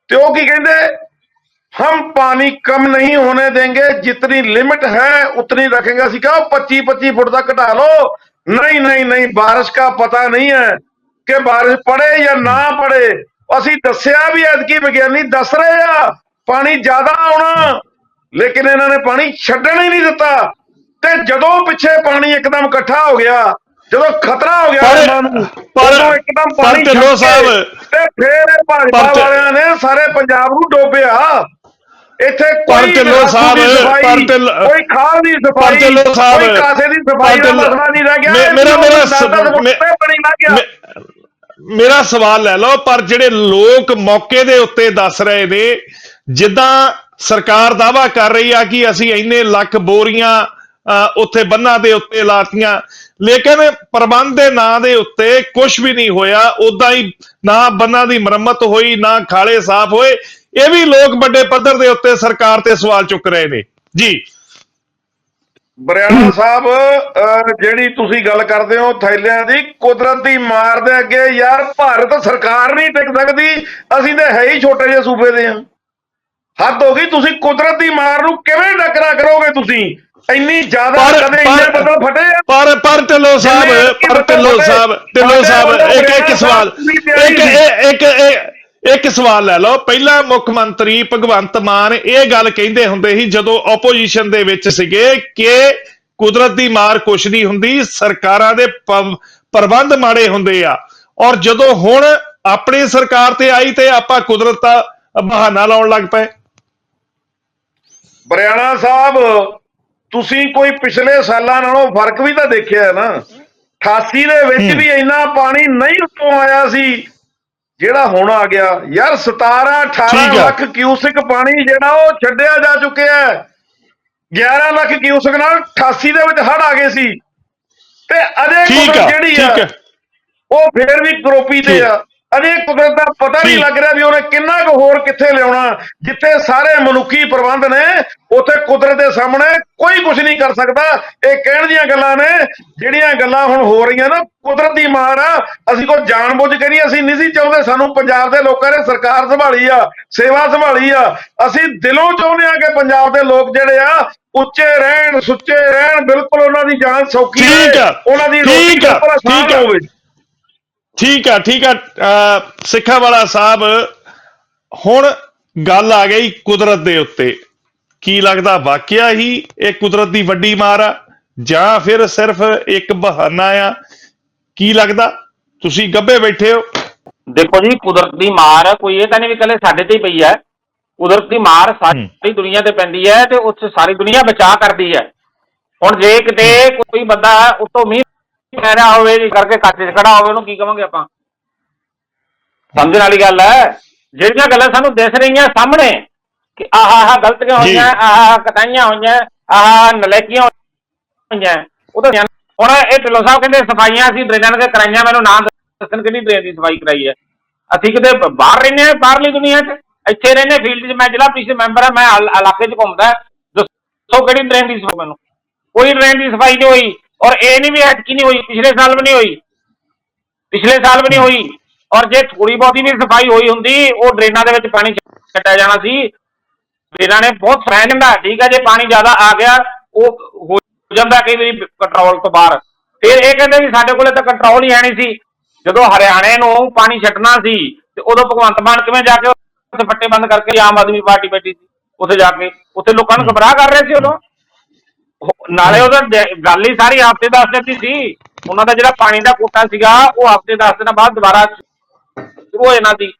ਤੇ ਉਹ ਕੀ ਕਹਿੰਦੇ? ਹਮ ਪਾਣੀ ਕਮ ਨਹੀਂ ਹੋਣੇ ਦੇਂਗੇ, ਜਿਤਨੀ ਲਿਮਟ ਹੈ, ਉਤਨੀ ਰੱਖेंगे ਅਸੀਂ ਕਹਾ 25 25 ਫੁੱਟ ਦਾ ਘਟਾ ਲਓ। ਨਹੀਂ ਨਹੀਂ ਨਹੀਂ بارش का ਪਤਾ ਨਹੀਂ ਹੈ ਕਿ بارش ਪੜੇ ਜਾਂ ਨਾ ਪੜੇ। ਅਸੀਂ ਦੱਸਿਆ ਵੀ ਐਤਕੀ ਵਿਗਿਆਨੀ ਦੱਸ ਰਹੇ ਆ, ਪਾਣੀ ਜ਼ਿਆਦਾ ਆਉਣਾ। ਲੇਕਿਨ ਇਹਨਾਂ ਨੇ ਪਾਣੀ ਛੱਡਣ ਹੀ ਨਹੀਂ ਦਿੱਤਾ। ਤੇ ਜਦੋਂ ਪਿੱਛੇ ਪਾਣੀ ਇੱਕਦਮ ਇਕੱਠਾ ਹੋ ਗਿਆ ਜਦੋਂ ਖਤਰਾ ਹੋ ਗਿਆ ਪਰ- ਨੂੰ ਪਰ- ਉਦੋਂ ਇੱਕਦਮ ਪਰ ਪਾਣੀ ਢਿੱਲੋਂ ਛੱਡ ਕੇ ਸਾਹਿਬ- ਤੇ ਫੇਰ ਇਹ ਭਾਜਪਾ ਪਰ ਢਿ- ਵਾਲਿਆਂ ਨੇ ਸਾਰੇ ਪੰਜਾਬ ਨੂੰ ਡੋਬਿਆ। ਇੱਥੇ ਕੋਈ ਢਿੱਲੋਂ ਸਾਹਿਬ, ਦੀ ਸਫ਼ਾਈ, ਪਰ ਢਿੱਲ- ਕੋਈ ਖਾਲ ਦੀ ਪਰ ਸਫ਼ਾਈ ਢਿੱਲੋਂ ਸਾਹਿਬ ਕੋਈ ਕਾਸੇ ਦੀ ਸਫ਼ਾਈ ਦਾ ਪਰ ਢਿੱਲੋਂ- ਮਸਲਾ ਨਹੀਂ ਰਹਿ ਗਿਆ। ਮੇ- ਮੇਰਾ- ਮੇਰਾ ਸ- ਮੇ- ਪਾਣੀ ਲੱਗ ਗਿਆ। ਮੇ- ਮੇਰਾ ਸਵਾਲ ਲੈ ਲਓ ਪਰ ਜਿਹੜੇ ਲੋਕ ਮੌਕੇ ਦੇ ਉੱਤੇ ਦੱਸ ਰਹੇ ਨੇ ਜਿੱਦਾਂ ਸਰਕਾਰ ਦਾਵਾ ਕਰ ਰਹੀ ਆ ਕਿ ਅਸੀਂ ਇੰਨੇ ਲੱਖ ਬੋਰੀਆਂ ਅ, ਉੱਥੇ ਬੰਨਾਂ ਦੇ ਉੱਤੇ ਲਾਤੀਆਂ ਲੇਕਿਨ ਪ੍ਰਬੰਧ ਦੇ ਨਾਂ ਦੇ ਉੱਤੇ ਕੁਝ ਵੀ ਨਹੀਂ ਹੋਇਆ ਉਦਾਂ ਹੀ ਨਾ ਬੰਨਾਂ ਦੀ ਮੁਰੰਮਤ ਹੋਈ ਨਾ ਖਾਲੇ ਸਾਫ਼ ਹੋਏ। ਇਹ ਵੀ ਲੋਕ ਵੱਡੇ ਪੱਧਰ ਦੇ ਉੱਤੇ ਸਰਕਾਰ ਤੇ ਸਵਾਲ ਚੁੱਕ ਰਹੇ ਨੇ। ਜੀ। ਬਰਿਆਣਾ ਸਾਹਿਬ ਅਹ, ਜਿਹੜੀ ਤੁਸੀਂ ਗੱਲ ਕਰਦੇ ਹੋ ਥੈਲਿਆਂ ਦੀ ਕੁਦਰਤੀ ਮਾਰ ਦੇ ਅੱਗੇ ਯਾਰ ਭਾਰਤ ਸਰਕਾਰ ਨਹੀਂ ਟਿਕ ਸਕਦੀ। ਅਸੀਂ ਤਾਂ ਹੈ ਹੀ ਛੋਟੇ ਜਿਹੇ ਸੂਬੇ ਦੇ ਹਾਂ। ਹੱਦ ਹੋ ਗਈ ਤੁਸੀਂ ਕੁਦਰਤੀ ਮਾਰ ਨੂੰ ਕਿਵੇਂ ਟੱਕਰਾ ਕਰੋਗੇ ਤੁਸੀਂ? ਇੰਨੀ ਜ਼ਿਆਦਾ ਕਦੇ ਇੰਨੇ ਬੱਦਲ ਫਟੇ ਆ। ਪਰ ਪਰ ਢਿੱਲੋਂ ਸਾਹਿਬ ਪਰ ਢਿੱਲੋਂ ਸਾਹਿਬ ਢਿੱਲੋਂ ਸਾਹਿਬ ਇੱਕ ਇੱਕ ਸਵਾਲ। ਇੱਕ ਇੱਕ ਇੱਕ ਸਵਾਲ ਲੈ ਲਓ। ਪਹਿਲਾ ਮੁੱਖ ਮੰਤਰੀ ਭਗਵੰਤ ਮਾਨ ਇਹ ਗੱਲ ਕਹਿੰਦੇ ਹੁੰਦੇ ਸੀ ਜਦੋਂ ਆਪੋਜੀਸ਼ਨ ਦੇ ਵਿੱਚ ਸੀਗੇ ਕਿ ਕੁਦਰਤ ਦੀ ਮਾਰ ਕੁਛ ਨਹੀਂ ਹੁੰਦੀ ਸਰਕਾਰਾਂ ਦੇ ਪ੍ਰਬੰਧ ਮਾੜੇ ਹੁੰਦੇ ਆ। ਔਰ ਜਦੋਂ ਹੁਣ ਆਪਣੀ ਸਰਕਾਰ ਤੇ ਆਈ ਤੇ ਆਪਾਂ ਕੁਦਰਤ ਦਾ ਬਹਾਨਾ ਲਾਉਣ ਲੱਗ ਪਏ। ਬਰਿਆਣਾ ਸਾਹਿਬ ਤੁਸੀਂ ਕੋਈ ਪਿਛਲੇ ਸਾਲਾਂ ਨਾਲੋਂ ਫ਼ਰਕ ਵੀ ਤਾਂ ਦੇਖਿਆ ਨਾ। 88 ਦੇ ਵਿੱਚ ਵੀ ਇੰਨਾ ਪਾਣੀ ਨਹੀਂ ਉੱਤੋਂ ਆਇਆ ਸੀ ਜਿਹੜਾ ਹੁਣ ਆ ਗਿਆ। ਯਾਰ 17 18 ਠੀਕ ਆ। ਲੱਖ ਕਿਊਸਿਕ ਪਾਣੀ ਜਿਹੜਾ ਉਹ ਛੱਡਿਆ ਜਾ ਚੁੱਕਿਆ ਹੈ। 11 ਲੱਖ ਕਿਊਸਿਕ ਨਾਲ 88 ਦੇ ਵਿੱਚ ਹੜ ਆ ਗਏ ਸੀ। ਤੇ ਅਜੇ ਕੁਦਰਤ ਜਿਹੜੀ ਆ ਉਹ ਫੇਰ ਵੀ ਕਰੋਪੀ ਤੇ। ਆ। ਅਜੇ ਕੁਦਰਤ ਦਾ ਪਤਾ ਨਹੀਂ। ਲੱਗ ਰਿਹਾ ਵੀ ਉਹਨੇ ਕਿੰਨਾ ਕੁ ਹੋਰ ਕਿੱਥੇ ਲਿਆਉਣਾ ਜਿੱਥੇ ਸਾਰੇ ਮਨੁੱਖੀ ਪ੍ਰਬੰਧ ਨੇ ਉੱਥੇ ਕੁਦਰਤ ਦੇ ਸਾਹਮਣੇ ਕੋਈ ਕੁਝ ਨਹੀਂ ਕਰ ਸਕਦਾ ਇਹ ਕਹਿਣ ਦੀਆਂ ਗੱਲਾਂ ਨੇ ਜਿਹੜੀਆਂ ਗੱਲਾਂ ਹੁਣ ਹੋ ਰਹੀਆਂ ਨਾ ਕੁਦਰਤ ਦੀ ਮਾਰ ਆ ਅਸੀਂ ਕੋਈ ਜਾਣਬੁੱਝ ਕੇ ਨਹੀਂ ਅਸੀਂ ਨਹੀਂ ਸੀ ਚਾਹੁੰਦੇ ਸਾਨੂੰ ਪੰਜਾਬ ਦੇ ਲੋਕਾਂ ਨੇ ਸਰਕਾਰ ਸੰਭਾਲੀ ਆ ਸੇਵਾ ਸੰਭਾਲੀ ਆ ਅਸੀਂ ਦਿਲੋਂ ਚਾਹੁੰਦੇ ਆ ਕਿ ਪੰਜਾਬ ਦੇ ਲੋਕ ਜਿਹੜੇ ਆ ਉੱਚੇ ਰਹਿਣ ਸੁੱਚੇ ਰਹਿਣ ਬਿਲਕੁਲ ਉਹਨਾਂ ਦੀ ਜਾਨ ਸੌਖੀ ਰਹੇ ਉਹਨਾਂ ਦੀ ਰੋਟੀ ਬਿਲਕੁਲ ਆਸਾਨ। ਹੋਵੇ ਠੀਕ ਆ ਠੀਕ ਆ ਸਿੱਖਾਂ ਵਾਲਾ ਸਾਹਿਬ ਹੁਣ ਗੱਲ ਆ ਗਈ ਕੁਦਰਤ ਦੇ ਉੱਤੇ। ਕੀ ਲੱਗਦਾ ਵਾਕਿਆ ਹੀ ਇਹ ਕੁਦਰਤ ਦੀ ਵੱਡੀ ਮਾਰ ਆ ਜਾਂ ਫਿਰ ਸਿਰਫ ਇੱਕ ਬਹਾਨਾ ਆ? ਕੀ ਲੱਗਦਾ? ਤੁਸੀਂ ਗੱਬੇ ਬੈਠੇ ਹੋ। ਦੇਖੋ ਜੀ ਕੁਦਰਤ ਦੀ ਮਾਰ ਕੋਈ ਇਹ ਤਾਂ ਨਹੀਂ ਵੀ ਕੱਲੇ ਸਾਡੇ ਤੇ ਹੀ ਪਈ ਹੈ ਕੁਦਰਤ ਦੀ ਮਾਰ ਸਾਰੀ ਦੁਨੀਆ ਤੇ ਪੈਂਦੀ ਹੈ ਤੇ ਉਸ ਸਾਰੀ ਦੁਨੀਆ ਬਚਾ ਕਰਦੀ ਹੈ ਹੁਣ ਜੇ ਕਿਤੇ ਕੋਈ ਬੰਦਾ ਉੱਤੋਂ ਮੀਂਹ ਪੈ ਰਿਹਾ ਹੋਵੇ ਜੀ ਕਰਕੇ ਕੱਚ 'ਚ ਖੜਾ ਹੋਵੇ ਉਹਨੂੰ ਕੀ ਕਵਾਂਗੇ ਆਪਾਂ? ਸਮਝਣ ਵਾਲੀ ਗੱਲ ਹੈ। ਜਿਹੜੀਆਂ ਗੱਲਾਂ ਸਾਨੂੰ ਦਿਸ ਰਹੀਆਂ ਸਾਹਮਣੇ ਕਿ ਆਹ ਆਹ ਗਲਤੀਆਂ। ਹੋਈਆਂ ਆਹ ਆਹ ਕਤਾਈਆਂ ਹੋਈਆਂ ਆਹ ਨਲੇਕੀਆਂ ਹੋਈਆਂ ਉਹ ਤਾਂ ਹੁਣ ਇਹ ਢਿੱਲੋਂ ਸਾਹਿਬ ਕਹਿੰਦੇ ਸਫਾਈਆਂ ਅਸੀਂ ਡਰੇਨਾਂ ਦੇ ਕਰਾਈਆਂ ਮੈਨੂੰ ਨਾਂ ਦੱਸਣ ਕਿਹੜੀ ਡਰੇਨ ਦੀ ਸਫ਼ਾਈ ਕਰਾਈ ਹੈ? ਅਸੀਂ ਕਿਤੇ ਬਾਹਰ ਰਹਿੰਦੇ ਹਾਂ ਬਾਹਰਲੀ ਦੁਨੀਆ 'ਚ? ਇੱਥੇ ਰਹਿੰਦੇ ਫੀਲਡ 'ਚ ਮੈਂ ਜ਼ਿਲ੍ਹਾ ਪ੍ਰੀਸ਼ਦ ਮੈਂਬਰ ਹਾਂ ਮੈਂ ਇਲ- ਇਲਾਕੇ 'ਚ ਘੁੰਮਦਾ। ਦੱਸੋ ਕਿਹੜੀ ਡਰੇਨ ਦੀ ਸਫ਼ਾਈ ਮੈਨੂੰ? ਕੋਈ ਡਰੇਨ ਦੀ ਸਫ਼ਾਈ ਨਹੀਂ ਹੋਈ। ਔਰ ਇਹ ਨਹੀਂ ਵੀ ਐਤਕੀ ਨਹੀਂ ਹੋਈ, ਪਿਛਲੇ ਸਾਲ ਵੀ ਨਹੀਂ ਹੋਈ। ਪਿਛਲੇ ਸਾਲ ਵੀ ਨਹੀਂ ਹੋਈ। ਔਰ ਜੇ ਥੋੜੀ ਬਹੁਤੀ ਵੀ ਸਫ਼ਾਈ ਹੋਈ ਹੁੰਦੀ, ਉਹ ਡਰੇਨਾਂ ਦੇ ਵਿੱਚ ਪਾਣੀ ਛੱਡਿਆ ਜਾਣਾ ਸੀ। ਡਰੇਨਾਂ ਨੇ ਬਹੁਤ ਫਰੈਂਡ ਹੁੰਦਾ, ਠੀਕ ਹੈ ਜੇ ਪਾਣੀ ਜ਼ਿਆਦਾ ਆ ਗਿਆ, ਉਹ ਜਾਂਦਾ ਕਈ ਵਾਰੀ ਕੰਟਰੋਲ ਤੋਂ ਬਾਹਰ। ਫਿਰ ਇਹ ਕਹਿੰਦੇ ਵੀ ਸਾਡੇ ਕੋਲੇ ਤਾਂ ਕੰਟਰੋਲ ਹੀ ਹੈ ਨਹੀਂ ਸੀ। ਜਦੋਂ ਹਰਿਆਣੇ ਨੂੰ ਪਾਣੀ ਛੱਡਣਾ ਸੀ, ਤੇ ਉਦੋਂ ਭਗਵੰਤ ਮਾਨ ਕਿਵੇਂ ਜਾ ਕੇ ਉੱਥੇ ਫੱਟੇ ਬੰਦ ਕਰਕੇ ਆਮ ਆਦਮੀ ਪਾਰਟੀ ਬੈਠੀ ਸੀ, ਉੱਥੇ ਜਾ ਕੇ। ਉੱਥੇ ਲੋਕਾਂ ਨੂੰ ਗਮਰਾਹ ਕਰ ਰਹੇ ਸੀ ਉਦੋਂ। ਨਾਲੇ ਉਹਦਾ ਗੱਲ ਹੀ ਸਾਰੀ ਹਫ਼ਤੇ ਦੱਸ ਦਿੱਤੀ ਸੀ। ਉਹਨਾਂ ਦਾ ਜਿਹੜਾ ਪਾਣੀ ਦਾ ਕੋਟਾ ਸੀਗਾ, ਉਹ ਹਫ਼ਤੇ ਦਸ ਦਿਨਾਂ ਬਾਅਦ ਦੁਬਾਰਾ ਸ਼ੁਰੂ ਹੋ ਜਾਣਾ ਸੀ।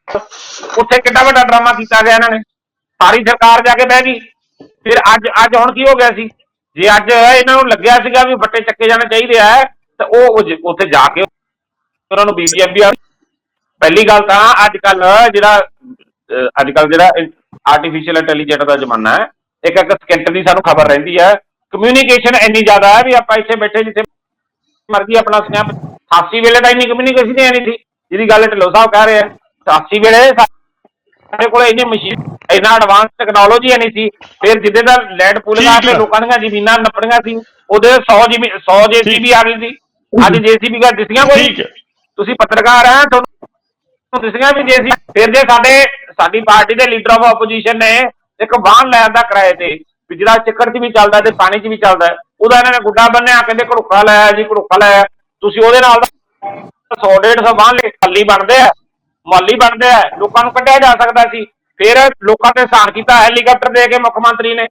ਉੱਥੇ ਕਿੰਨਾ ਵੱਡਾ ਡਰਾਮਾ ਕੀਤਾ ਗਿਆ ਇਹਨਾਂ ਨੇ। ਸਾਰੀ ਸਰਕਾਰ ਜਾ ਕੇ ਬਹਿ ਗਈ। ਫਿਰ ਅੱਜ ਅੱਜ ਹੁਣ ਕੀ ਹੋ ਗਿਆ ਸੀ? ਜੇ ਅੱਜ ਇਹਨਾਂ ਨੂੰ ਲੱਗਿਆ ਸੀਗਾ ਵੀ ਵੱਟੇ ਚੱਕੇ ਜਾਣੇ ਚਾਹੀਦੇ ਆ, ਤੇ ਉਹ ਉਹ ਜ- ਉੱਥੇ ਜਾ ਕੇ ਉਹਨਾਂ ਨੂੰ ਬੀਬੀਐਮਬੀ ਪਹਿਲੀ ਗੱਲ ਤਾਂ ਅੱਜ ਕੱਲ ਜਿਹੜਾ ਅੱਜ ਕੱਲ ਜਿਹੜਾ ਆਰਟੀਫੀਸ਼ੀਅਲ ਇੰਟੈਲੀਜੈਂਸ ਦਾ ਜ਼ਮਾਨਾ ਹੈ, ਇੱਕ ਇੱਕ ਸਕਿੰਟ ਦੀ ਸਾਨੂੰ ਖਬਰ ਰਹਿੰਦੀ ਹੈ। ਕਮਿਊਨੀਕੇਸ਼ਨ ਇੰਨੀ ਜ਼ਿਆਦਾ ਹੈ ਵੀ ਆਪਾਂ ਇੱਥੇ ਬੈਠੇ ਜਿੱਥੇ ਮਰਜ਼ੀ ਆਪਣਾ ਸਨੈਪ 88 ਵੇਲੇ ਤਾਂ ਇੰਨੀ ਕਮਿਊਨੀਕੇਸ਼ਨ ਹੀ ਨਹੀਂ ਸੀ ਜਿਹਦੀ ਗੱਲ ਢਿੱਲੋਂ ਸਾਹਿਬ ਕਹਿ ਰਹੇ ਆ। 88 ਵੇਲੇ ਸਾਡੇ ਕੋਲ ਇੰਨੀ ਮਸ਼ੀਨ ਇੰਨਾ ਐਡਵਾਂਸ ਟੈਕਨੋਲੋਜੀ ਨਹੀਂ ਸੀ ਫਿਰ ਜਿੱਦੇ ਦਾ ਲੈਂਡ ਪੂਲਿੰਗ ਵਾਸਤੇ ਹੈ। ਲੋਕਾਂ ਦੀਆਂ ਜ਼ਮੀਨਾਂ ਨੱਪਣੀਆਂ ਸੀ ਉਹਦੇ 100 ਜਿਮੀ 100 ਜੇਸੀਬੀ ਆ ਗਈ ਸੀ। ਅੱਜ ਜੇਸੀਬੀ ਦਾ ਦਿਸੀਆਂ ਕੋਈ? ਤੁਸੀਂ ਪੱਤਰਕਾਰ ਆ ਤੁਹਾਨੂੰ ਦਿਸੀਆਂ ਵੀ ਜੇ ਸੀ। ਫਿਰ ਜੇ ਸਾਡੇ ਸਾਡੀ ਪਾਰਟੀ ਦੇ ਲੀਡਰ ਆਫ ਆਪੋਜੀਸ਼ਨ ਨੇ ਇੱਕ ਵਾਹਨ ਲੈਣ ਦਾ ਕਿਰਾਏ ਤੇ ਵੀ ਜਿਹੜਾ ਚੱਕਰ 'ਚ ਵੀ ਚੱਲਦਾ ਤੇ ਪਾਣੀ 'ਚ ਵੀ ਚੱਲਦਾ ਉਹਦਾ ਇਹਨਾਂ ਨੇ ਗੁੱਡਾ ਬੰਨਿਆ ਕਹਿੰਦੇ ਘੜੂਕਾ ਲਾਇਆ ਜੀ ਘੜੂਕਾ ਲਾਇਆ ਤੁਸੀਂ ਉਹਦੇ ਨਾਲ 100 150 ਵਾਹਨ ਲੈ ਖਾਲੀ ਬਣਦੇ ਆ ਮਾਲੀ ਬਣਦੇ ਆ ਲੋਕਾਂ ਨੂੰ ਕੱਢਿਆ ਜਾ ਸਕਦਾ ਸੀ। ਫਿਰ ਲੋਕਾਂ ਤੇ ਸਾਨ ਕੀਤਾ ਹੈਲੀਕਾਪਟਰ ਦੇ ਕੇ ਮੁੱਖ ਮੰਤਰੀ ਨੇ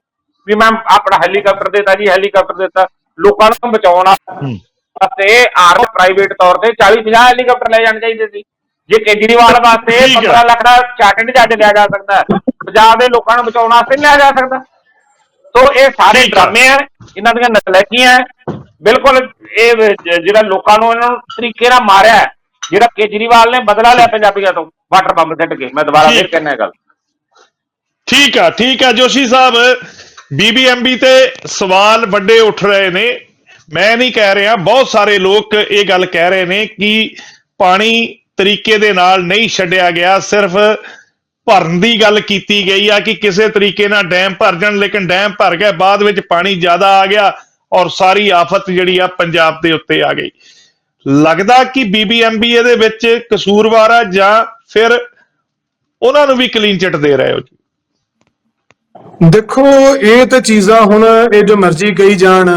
ਵੀ ਮੈਂ ਆਪਣਾ ਹੈਲੀਕਾਪਟਰ ਦੇਤਾ ਜੀ ਹੈਲੀਕਾਪਟਰ ਦਿੱਤਾ। ਲੋਕਾਂ ਨੂੰ ਬਚਾਉਣ ਵਾਸਤੇ ਆਰ ਪ੍ਰਾਈਵੇਟ ਤੌਰ ਤੇ 40 50 ਹੈਲੀਕਾਪਟਰ ਲੈ ਜਾਣੇ ਚਾਹੀਦੇ ਸੀ। ਜੇ ਕੇਜਰੀਵਾਲ ਵਾਸਤੇ ਠੀਕ ਹੈ। 15 ਲੱਖ ਦਾ ਚਾਰਟਰਡ ਜੱਜ ਲਿਆ ਜਾ ਸਕਦਾ ਪੰਜਾਬ ਦੇ ਲੋਕਾਂ ਨੂੰ ਬਚਾਉਣ ਵਾਸਤੇ ਲਿਆ ਜਾ ਸਕਦਾ। ਸੋ ਇਹ ਸਾਰੇ। ਡਰਾਮੇ ਆ ਇਹਨਾਂ ਦੀਆਂ ਨਤਲੈਕੀਆਂ ਹੈ। ਬਿਲਕੁਲ ਇਹ ਜਿਹੜਾ ਲੋਕਾਂ ਨੂੰ ਇਹਨਾਂ ਨੂੰ ਤਰੀਕੇ ਨਾਲ ਮਾਰਿਆ ਜਿਹੜਾ ਕੇਜਰੀਵਾਲ ਨੇ ਬਦਲਾ ਲਿਆ ਪੰਜਾਬੀਆਂ ਤੋਂ ਵਾਟਰ ਪੰਪ ਸਿੱਟ ਕੇ ਮੈਂ ਦੁਬਾਰਾ। ਫਿਰ ਇਹ ਗੱਲ ਠੀਕ ਆ ਠੀਕ ਆ ਜੋਸ਼ੀ ਸਾਹਿਬ ਬੀਬੀਐਮਬੀ ਤੇ ਸਵਾਲ ਵੱਡੇ ਉੱਠ ਰਹੇ ਨੇ ਮੈਂ ਨਹੀਂ ਕਹਿ ਰਿਹਾ ਬਹੁਤ ਸਾਰੇ ਲੋਕ ਇਹ ਗੱਲ ਕਹਿ ਰਹੇ ਨੇ ਕਿ ਪਾਣੀ ਤਰੀਕੇ ਦੇ ਨਾਲ ਨਹੀਂ ਛੱਡਿਆ ਗਿਆ ਸਿਰਫ ਭਰਨ ਦੀ ਗੱਲ ਕੀਤੀ ਗਈ ਆ ਕਿ ਕਿਸੇ ਤਰੀਕੇ ਨਾਲ ਡੈਮ ਭਰ ਜਾਣ ਲੇਕਿਨ ਡੈਮ ਭਰ ਗਿਆ ਬਾਅਦ ਵਿੱਚ ਪਾਣੀ ਜ਼ਿਆਦਾ ਆ ਗਿਆ ਔਰ ਸਾਰੀ ਆਫਤ ਜਿਹੜੀ ਆ ਪੰਜਾਬ ਦੇ ਉੱਤੇ ਆ ਗਈ। ਲੱਗਦਾ ਕਿ ਬੀਬੀਐਮਬੀ ਇਹਦੇ ਵਿੱਚ ਕਸੂਰਵਾਰ ਆ ਜਾਂ ਫਿਰ ਉਹਨਾਂ ਨੂੰ ਵੀ ਕਲੀਨ ਚਿੱਟ ਦੇ ਰਹੇ ਹੋ ਜੀ? ਦੇਖੋ ਇਹ ਤੇ ਚੀਜ਼ਾਂ ਹੁਣ ਇਹ ਜੋ ਮਰਜ਼ੀ ਕਹੀ ਜਾਣ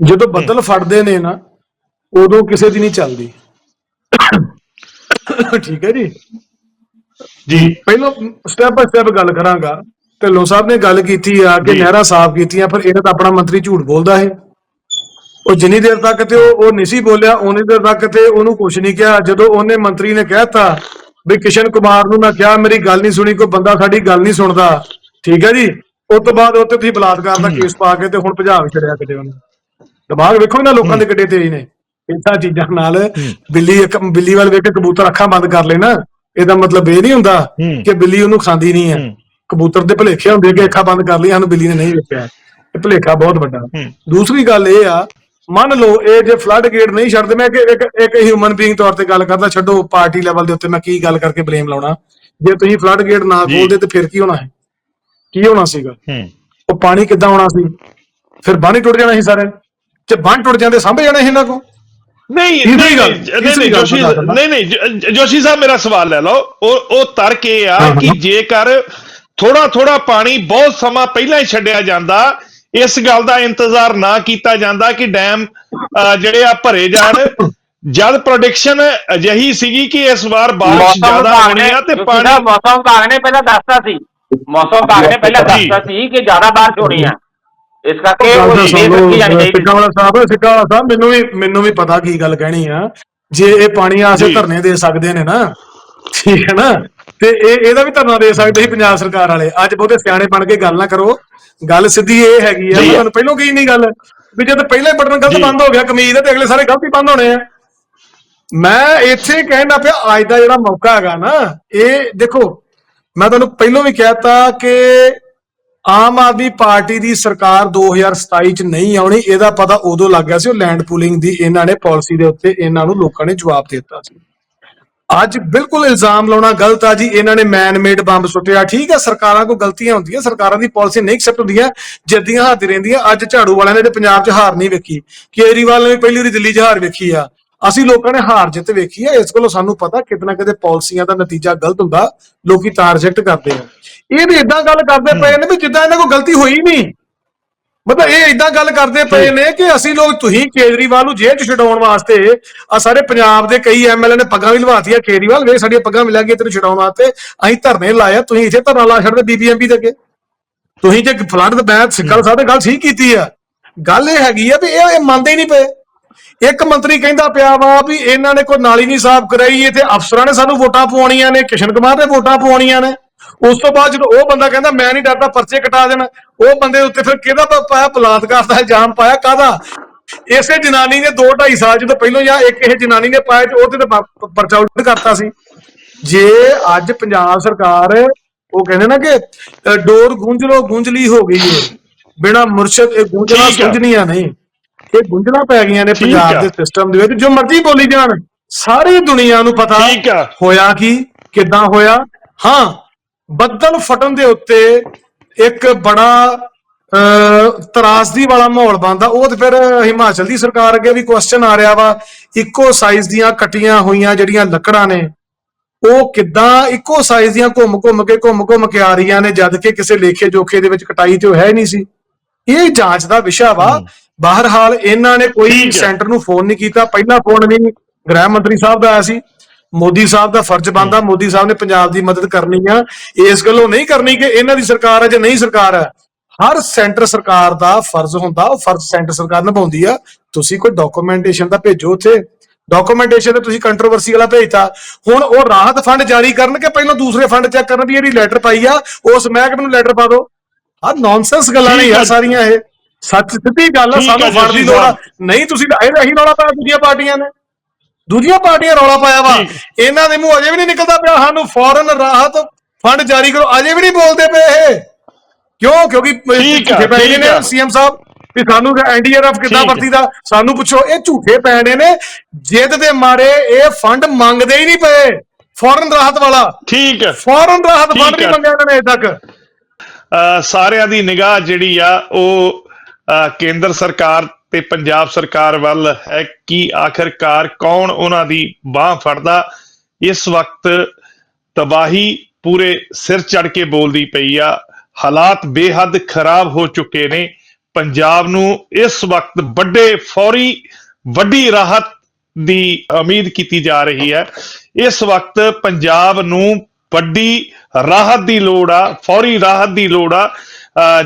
ਜਦੋਂ ਬੱਦਲ ਫੜਦੇ ਨੇ ਨਾ ਉਦੋਂ ਕਿਸੇ ਦੀ ਨਹੀਂ ਚੱਲਦੀ। ਠੀਕ ਹੈ ਜੀ? ਜੀ। ਪਹਿਲਾਂ ਸਟੈਪ ਬਾਈ ਸਟੈਪ ਗੱਲ ਕਰਾਂਗਾ। ਢਿੱਲੋਂ ਸਾਹਿਬ ਨੇ ਗੱਲ ਕੀਤੀ ਆ ਕਿ। ਨਹਿਰਾਂ ਸਾਫ਼ ਕੀਤੀਆਂ ਪਰ ਇਹਨਾਂ ਦਾ ਆਪਣਾ ਮੰਤਰੀ ਝੂਠ ਬੋਲਦਾ ਹੈ ਉਹ ਜਿੰਨੀ ਦੇਰ ਤੱਕ ਤੇ ਉਹ ਉਹ ਨਹੀਂ ਸੀ ਬੋਲਿਆ ਉਨੀ ਦੇਰ ਤੱਕ ਤੇ ਉਹਨੂੰ ਕੁਝ ਨਹੀਂ ਕਿਹਾ। ਜਦੋਂ ਉਹਨੇ ਮੰਤਰੀ ਨੇ ਕਹਿਤਾ ਵੀ ਕਿਸ਼ਨ ਕੁਮਾਰ ਨੂੰ ਮੈਂ ਕਿਹਾ ਮੇਰੀ ਗੱਲ ਨਹੀਂ ਸੁਣੀ ਕੋਈ ਬੰਦਾ ਸਾਡੀ ਗੱਲ ਨਹੀਂ ਸੁਣਦਾ। ਠੀਕ ਹੈ ਜੀ? ਉਸ ਤੋਂ ਬਾਅਦ ਉੱਤੇ ਤੁਸੀਂ ਬਲਾਤਕਾਰ ਦਾ ਕੇਸ ਪਾ ਕੇ ਤੇ ਹੁਣ ਭਜਾ ਵੀ ਛੜਿਆ ਕਿਤੇ ਉਹਨੂੰ। ਦਿਮਾਗ ਵੇਖੋ ਇਹਨਾਂ ਲੋਕਾਂ ਦੇ ਕਿੱਡੇ ਤੇਜ਼ ਨੇ। ਇਹਨਾਂ ਚੀਜ਼ਾਂ ਨਾਲ ਬਿੱਲੀ ਇੱਕ ਬਿੱਲੀ ਵੱਲ ਵੇਖ ਕੇ ਕਬੂਤਰ ਅੱਖਾਂ ਬੰਦ ਕਰ ਲੈਣਾ ਇਹਦਾ ਮਤਲਬ ਇਹ ਨਹੀਂ ਹੁੰਦਾ। ਕਿ ਬਿੱਲੀ ਉਹਨੂੰ ਖਾਂਦੀ ਨਹੀਂ ਹੈ। ਕਬੂਤਰ ਦੇ ਭਲੇਖੇ ਹੁੰਦੇ ਕਿ ਅੱਖਾਂ ਬੰਦ ਕਰ ਲਈਆਂ ਸਾਨੂੰ ਬਿੱਲੀ ਨੇ ਨਹੀਂ ਵੇਖਿਆ। ਇਹ ਭਲੇਖਾ ਬਹੁਤ ਵੱਡਾ। ਦੂਸਰੀ ਗੱਲ ਇਹ ਆ ਮੰਨ ਲਓ ਇਹ ਜੇ ਫਲੱਡ ਗੇਟ ਨਹੀਂ ਛੱਡਦੇ ਮੈਂ ਇੱਕ ਇੱਕ ਹਿਊਮਨ ਬੀਇੰਗ ਤੌਰ ਤੇ ਗੱਲ ਕਰਦਾ ਛੱਡੋ ਪਾਰਟੀ ਲੈਵਲ ਦੇ ਉੱਤੇ ਮੈਂ ਕੀ ਗੱਲ ਕਰਕੇ ਬਲੇਮ ਲਾਉਣਾ। ਜੇ ਤੁਸੀਂ ਫਲੱਡ ਗੇਟ ਨਾ। ਖੋਲਦੇ ਤੇ ਫਿਰ ਕੀ ਹੋਣਾ ਹੈ? ਕੀ ਹੋਣਾ ਸੀਗਾ? ਉਹ ਪਾਣੀ ਕਿੱਦਾਂ ਆਉਣਾ ਸੀ? ਫਿਰ ਬੰਨ ਟੁੱਟ ਜਾਣਾ ਸੀ ਸਾਰੇ। ਜੇ ਬੰਨ ਟੁੱਟ ਜਾਂਦੇ ਸਾਂਭੇ ਜਾਣੇ ਸੀ ਇਹਨਾਂ ਕੋ ਨਹੀਂ ਨਹੀਂ ਗੱਲ, ਨਹੀਂ, ਜੋਸ਼ੀ। ਨਹੀਂ ਜੋਸ਼ੀ ਸਾਹਿਬ ਮੇਰਾ ਸਵਾਲ ਲੈ ਲਓ ਉਹ ਉਹ ਤਰਕ ਇਹ ਆ ਕਿ। ਜੇਕਰ ਥੋੜਾ ਥੋੜਾ ਪਾਣੀ ਬਹੁਤ ਸਮਾਂ ਪਹਿਲਾਂ ਹੀ ਛੱਡਿਆ ਜਾਂਦਾ ਇਸ ਗੱਲ ਦਾ ਇੰਤਜ਼ਾਰ ਨਾ ਕੀਤਾ ਜਾਂਦਾ ਕਿ ਡੈਮ ਜਿਹੜੇ ਆ ਭਰੇ ਜਾਣ ਜਦ ਪ੍ਰੋਡਿਕਸ਼ਨ ਅਜਿਹੀ ਸੀਗੀ ਕਿ ਇਸ ਵਾਰ ਬਾਰਿਸ਼ ਜ਼ਿਆਦਾ ਹੋਣੀ ਆ ਤੇ ਪਾਣੀ ਮੌਸਮ ਵਿਭਾਗ ਨੇ ਪਹਿਲਾਂ ਦੱਸਤਾ ਸੀ ਮੌਸਮ ਵਿਭਾਗ ਨੇ ਪਹਿਲਾਂ। ਦੱਸਤਾ ਸੀ ਕਿ ਜ਼ਿਆਦਾ ਬਾਰਿਸ਼ ਹੋਣੀ ਆ ਇਸ ਕਰਕੇ ਉਹ ਇਹ ਰੱਖੀ ਜਾਣੀ ਚਾਹੀਦੀ ਸਿੱਕਾ ਵਾਲਾ ਸਾਹਿਬ ਸਿੱਕਾ ਵਾਲਾ ਸਾਹਿਬ ਮੈਨੂੰ ਵੀ ਮੈਨੂੰ ਵੀ ਪਤਾ ਕੀ ਗੱਲ ਕਹਿਣੀ ਆ। ਜੇ ਇਹ ਪਾਣੀ ਆਸੇ। ਧਰਨੇ ਦੇ ਸਕਦੇ ਨੇ ਨਾ ਠੀਕ ਹੈ ਨਾ? ਤੇ ਇਹ ਇਹਦਾ ਵੀ ਧਰਨਾ ਦੇ ਸਕਦੇ ਸੀ ਪੰਜਾਬ ਸਰਕਾਰ ਵਾਲੇ। ਅੱਜ ਬਹੁਤੇ ਸਿਆਣੇ ਬਣ ਕੇ ਗੱਲ ਨਾ ਕਰੋ। ਗੱਲ ਸਿੱਧੀ ਇਹ ਹੈਗੀ ਆ ਤੁਹਾਨੂੰ ਪਹਿਲਾਂ ਕਹੀ ਨਹੀਂ ਗੱਲ ਵੀ ਜਦ ਪਹਿਲੇ ਬਟਨ ਗਲਤ। ਬੰਦ ਹੋ ਗਿਆ ਕਮੀਜ਼ ਤੇ ਅਗਲੇ ਸਾਰੇ ਗਲਤ ਬੰਦ ਹੋਣੇ ਆ। ਮੈਂ ਇੱਥੇ ਕਹਿਣਾ ਪਿਆ ਅੱਜ ਦਾ ਜਿਹੜਾ ਮੌਕਾ ਹੈਗਾ ਨਾ ਇਹ ਦੇਖੋ ਮੈਂ ਤੁਹਾਨੂੰ ਪਹਿਲਾਂ ਵੀ ਕਹਿਤਾ ਕਿ ਆਮ ਆਦਮੀ ਪਾਰਟੀ ਦੀ ਸਰਕਾਰ 2027 ਚ ਨਹੀਂ ਆਉਣੀ, ਇਹਦਾ ਪਤਾ ਉਦੋਂ ਲੱਗ ਗਿਆ ਸੀ, ਉਹ ਲੈਂਡ ਪੂਲਿੰਗ ਦੀ ਇਹਨਾਂ ਨੇ ਪਾਲਿਸੀ ਦੇ ਉੱਤੇ ਇਹਨਾਂ ਨੂੰ ਲੋਕਾਂ ਨੇ ਜਵਾਬ ਦੇ ਦਿੱਤਾ ਸੀ। ਅੱਜ ਬਿਲਕੁਲ ਇਲਜ਼ਾਮ ਲਾਉਣਾ ਗਲਤ ਆ ਜੀ, ਇਹਨਾਂ ਨੇ ਮੈਨ ਮੇਡ ਬੰਬ ਸੁੱਟਿਆ। ਠੀਕ ਹੈ ਸਰਕਾਰਾਂ ਕੋ ਗਲਤੀਆਂ ਹੁੰਦੀਆਂ, ਸਰਕਾਰਾਂ ਦੀ ਪਾਲਿਸੀ ਨਹੀਂ ਐਕਸੈਪਟ ਹੁੰਦੀਆਂ, ਜੱਦੀਆਂ ਹੱਥ ਰਹਿੰਦੀਆਂ, ਅੱਜ ਝਾੜੂ ਵਾਲਿਆਂ ਨੇ ਤੇ ਪੰਜਾਬ 'ਚ ਹਾਰ ਨਹੀਂ ਵੇਖੀ। ਕੇਜਰੀਵਾਲ ਨੇ ਪਹਿਲੀ ਵਾਰੀ ਦਿੱਲੀ 'ਚ ਹਾਰ ਵੇਖੀ ਆ। ਅਸੀਂ ਲੋਕਾਂ ਨੇ ਹਾਰ ਜਿੱਤ ਵੇਖੀ ਹੈ, ਇਸ ਕੋਲੋਂ ਸਾਨੂੰ ਪਤਾ ਕਿਤੇ ਨਾ ਕਿਤੇ ਪਾਲਿਸੀਆਂ ਦਾ ਨਤੀਜਾ ਗਲਤ ਹੁੰਦਾ, ਲੋਕੀ ਤਾਂ ਕਰਦੇ ਆ। ਇਹ ਵੀ ਇਦਾਂ ਗੱਲ ਕਰਦੇ ਪਏ ਨੇ ਵੀ ਜਿੱਦਾਂ ਇਹਨਾਂ ਕੋਲ ਗਲਤੀ ਹੋਈ ਨਹੀਂ। ਮਤਲਬ ਇਹ ਇਦਾਂ ਗੱਲ ਕਰਦੇ ਪਏ ਨੇ ਕਿ ਅਸੀਂ ਲੋਕ ਤੁਸੀਂ ਕੇਜਰੀਵਾਲ ਨੂੰ ਜੇਲ੍ਹ 'ਚ ਛਡਾਉਣ ਵਾਸਤੇ ਆ, ਸਾਰੇ ਪੰਜਾਬ ਦੇ ਕਈ ਐਮਐਲਏ ਨੇ ਪੱਗਾਂ ਵੀ ਲਵਾਤੀਆਂ, ਕੇਜਰੀਵਾਲ ਵੇ ਸਾਡੀਆਂ ਪੱਗਾਂ ਮਿਲਾਂਗੇ ਤੈਨੂੰ ਛਡਾਉਣ ਵਾਸਤੇ। ਅਸੀਂ ਧਰਨੇ ਲਾਇਆ ਤੁਸੀਂ ਇੱਥੇ ਧਰਨਾ ਲਾ ਛੱਡਦੇ ਬੀਬੀਐਮਪੀ ਦੇ ਅੱਗੇ। ਤੁਸੀਂ ਜੇ ਫਲੱਡ ਦਾ ਮੈਂ ਸਿੱਕਲ ਸਾਹਿਬ ਨੇ ਗੱਲ ਠੀਕ ਕੀਤੀ ਆ। ਗੱਲ ਇਹ ਹੈਗੀ ਆ ਵੀ ਇਹ ਮੰਨਦੇ ਹੀ ਨਹੀਂ ਪਏ। ਇੱਕ ਮੰਤਰੀ ਕਹਿੰਦਾ ਪਿਆ ਵਾ ਵੀ ਇਹਨਾਂ ਨੇ ਕੋਈ ਨਾਲੀ ਨਹੀਂ ਸਾਫ਼ ਕਰਾਈ ਇੱਥੇ ਅਫਸਰਾਂ ਨੇ ਸਾਨੂੰ ਵੋਟਾਂ ਪਵਾਉਣੀਆਂ ਨੇ ਕਿਸ਼ਨ ਕੁਮਾਰ ਨੇ ਵੋਟਾਂ ਪਵਾਉਣੀਆਂ ਨੇ। ਉਸ ਤੋਂ ਬਾਅਦ ਜਦੋਂ ਉਹ ਬੰਦਾ ਕਹਿੰਦਾ ਮੈਂ ਨਹੀਂ ਡਰਦਾ ਪਰਚੇ ਕਟਾ ਦੇਣ ਉਹ ਬੰਦੇ ਉੱਤੇ ਫਿਰ ਕਿਹਦਾ ਪਾਇਆ ਬਲਾਤਕਾਰ ਦਾ ਇਲਜ਼ਾਮ ਪਾਇਆ ਕਾਹਦਾ? ਇਸੇ ਜਨਾਨੀ ਨੇ 2 2.5 ਸਾਲ ਜਦੋਂ ਪਹਿਲਾਂ ਜਾਂ ਇੱਕ ਇਹ ਜਨਾਨੀ ਨੇ ਪਾਇਆ ਤੇ ਉਹਦੇ ਤੇ ਪਰਚਾ ਉਲਟ ਕਰਤਾ ਸੀ। ਜੇ ਅੱਜ ਪੰਜਾਬ ਸਰਕਾਰ ਉਹ ਕਹਿੰਦੇ ਨਾ ਕਿ ਡੋਰ ਗੂੰਜ ਲੋ ਗੂੰਜਲੀ ਹੋ ਗਈ ਏ। ਬਿਨਾ ਮੁਰਸ਼ਦ ਇਹ ਗੂੰਜਣਾ। ਸੁਝਣੀਆਂ ਨਹੀਂ। ਇਹ ਗੁੰਝਲਾਂ ਪੈ ਗਈਆਂ ਨੇ ਠੀਕ ਪੰਜਾਬ ਆ। ਦੇ ਸਿਸਟਮ ਦੇ ਵਿੱਚ। ਜੋ ਮਰਜ਼ੀ ਬੋਲੀ ਜਾਣ ਸਾਰੀ ਦੁਨੀਆ ਨੂੰ ਪਤਾ ਠੀਕ ਆ। ਹੋਇਆ ਕੀ ਕਿੱਦਾਂ ਹੋਇਆ। ਹਾਂ ਬੱਦਲ ਫਟਣ ਦੇ ਉੱਤੇ ਇੱਕ ਬੜਾ ਅਹ, ਤਰਾਸਦੀ ਵਾਲਾ ਮਾਹੌਲ ਬਣਦਾ। ਉਹ ਤੇ ਫਿਰ ਹਿਮਾਚਲ ਦੀ ਸਰਕਾਰ ਅੱਗੇ ਵੀ ਕੁਐਸਚਨ ਆ ਰਿਹਾ ਵਾ। ਇੱਕੋ ਸਾਈਜ਼ ਦੀਆਂ ਕੱਟੀਆਂ ਹੋਈਆਂ ਜਿਹੜੀਆਂ ਲੱਕੜਾਂ ਨੇ ਉਹ ਕਿੱਦਾਂ ਇੱਕੋ ਸਾਈਜ਼ ਦੀਆਂ ਘੁੰਮ ਘੁੰਮ ਕੇ ਘੁੰਮ ਘੁੰਮ ਕੇ ਆ ਰਹੀਆਂ ਨੇ ਜਦ ਕਿ ਕਿਸੇ ਲੇਖੇ ਜੋਖੇ ਦੇ ਵਿੱਚ ਕਟਾਈ ਤੇ ਉਹ ਹੀ ਨਹੀਂ ਸੀ। ਇਹ ਜਾਂਚ ਦਾ ਵਿਸ਼ਾ ਵਾ। ਬਾਹਰਹਾਲ ਇਹਨਾਂ ਨੇ ਕੋਈ। ਸੈਂਟਰ ਨੂੰ ਫੋਨ ਨਹੀਂ ਕੀਤਾ। ਪਹਿਲਾ ਫੋਨ ਵੀ ਗ੍ਰਹਿ ਮੰਤਰੀ ਸਾਹਿਬ ਦਾ ਆਇਆ ਸੀ। ਮੋਦੀ ਸਾਹਿਬ ਦਾ ਫਰਜ਼ ਬਣਦਾ। ਮੋਦੀ ਸਾਹਿਬ ਨੇ ਪੰਜਾਬ ਦੀ ਮਦਦ ਕਰਨੀ ਆ। ਇਸ ਗੱਲੋਂ ਨਹੀਂ ਕਰਨੀ ਕਿ ਇਹਨਾਂ ਦੀ ਸਰਕਾਰ ਹੈ ਜਾਂ ਨਹੀਂ ਸਰਕਾਰ ਹੈ। ਹਰ ਸੈਂਟਰ ਸਰਕਾਰ ਦਾ ਫਰਜ਼ ਹੁੰਦਾ। ਉਹ ਫਰਜ਼ ਸੈਂਟਰ ਸਰਕਾਰ ਨਿਭਾਉਂਦੀ ਆ। ਤੁਸੀਂ ਕੋਈ ਡਾਕੂਮੈਂਟੇਸ਼ਨ ਤਾਂ ਭੇਜੋ ਉੱਥੇ। ਡਾਕੂਮੈਂਟੇਸ਼ਨ ਤੇ ਤੁਸੀਂ ਕੰਟਰੋਵਰਸੀ ਵਾਲਾ ਭੇਜਤਾ। ਹੁਣ ਉਹ ਰਾਹਤ ਫੰਡ ਜਾਰੀ ਕਰਨ ਕਿ ਪਹਿਲਾਂ ਦੂਸਰੇ ਫੰਡ ਚੈੱਕ ਕਰਨ ਵੀ ਜਿਹੜੀ ਲੈਟਰ ਪਾਈ ਆ ਉਸ ਮਹਿਕਮੇ ਨੂੰ ਲੈਟਰ ਪਾ ਦਿਓ। ਆ ਨੌਨਸੈਂਸ ਗੱਲਾਂ ਨੇ ਯਾਰ ਆ। ਸਾਰੀਆਂ ਇਹ। ਸੱਚ ਸਿੱਧੀ ਗੱਲ ਆ ਠੀਕ ਸਾਨੂੰ ਫੰਡ ਦੀ ਜਸਟਿਸ ਲੋੜ ਆ। ਨਹੀਂ ਤੁਸੀਂ ਇਹ ਅਸੀਂ ਰੌਲਾ ਪਾਇਆ ਦੂਜੀਆਂ ਪਾਰਟੀਆਂ ਨੇ। ਦੂਜੀਆਂ ਪਾਰਟੀਆਂ ਰੌਲਾ ਪਾਇਆ ਵਾ। ਠੀਕ। ਇਹਨਾਂ ਦੇ ਮੂੰਹ ਅਜੇ ਵੀ ਨਹੀਂ ਨਿਕਲਦਾ ਪਿਆ। ਸਾਨੂੰ ਫੌਰਨ ਰਾਹਤ ਫੰਡ ਜਾਰੀ ਕਰੋ। ਅਜੇ ਵੀ ਨਹੀਂ ਬੋਲਦੇ ਪਏ ਇਹ। ਕਿਉਂ? ਕਿਉਂਕਿ ਠੀਕ ਆ, ਝੂਠੇ ਪੈਣੇ ਠੀਕ ਨੇ ਆ। ਸੀਐਮ ਸਾਹਿਬ ਵੀ ਸਾਨੂੰ ਐਨਡੀਆਰਐਫ ਕਿੱਦਾਂ ਠੀਕ ਆ। ਵਰਤੀਦਾ? ਸਾਨੂੰ ਪੁੱਛੋ ਇਹ ਝੂਠੇ ਪੈਣੇ ਨੇ। ਜਿੱਦ ਦੇ ਮਾਰੇ ਇਹ ਫੰਡ ਮੰਗਦੇ ਹੀ ਨਹੀਂ ਪਏ। ਫੌਰਨ ਰਾਹਤ ਵਾਲਾ। ਠੀਕ ਹੈ ਫੌਰਨ ਰਾਹਤ ਫੰਡ ਨਹੀਂ ਆ। ਮੰਗਿਆ ਇਹਨਾਂ ਨੇ ਅਜੇ ਤੱਕ। ਅ, ਸਾਰਿਆਂ ਦੀ ਨਿਗਾਹ ਜਿਹੜੀ ਆ ਉਹ ਕੇਂਦਰ ਸਰਕਾਰ ਤੇ ਪੰਜਾਬ ਸਰਕਾਰ ਵੱਲ ਹੈ ਕਿ ਆਖਰਕਾਰ ਕੌਣ ਉਹਨਾਂ ਦੀ ਬਾਹ ਫੜਦਾ? ਇਸ ਵਕਤ ਤਬਾਹੀ ਪੂਰੇ ਸਿਰ ਚੜ ਕੇ ਬੋਲਦੀ ਪਈ ਆ। ਹਾਲਾਤ ਬੇਹੱਦ ਖਰਾਬ ਹੋ ਚੁੱਕੇ ਨੇ। ਪੰਜਾਬ ਨੂੰ ਇਸ ਵਕਤ ਵੱਡੇ ਫੌਰੀ, ਵੱਡੀ ਰਾਹਤ ਦੀ ਉਮੀਦ ਕੀਤੀ ਜਾ ਰਹੀ ਹੈ। ਇਸ ਵਕਤ ਪੰਜਾਬ ਨੂੰ ਵੱਡੀ ਰਾਹਤ ਦੀ ਲੋੜ ਆ, ਫੌਰੀ ਰਾਹਤ ਦੀ ਲੋੜ ਆ।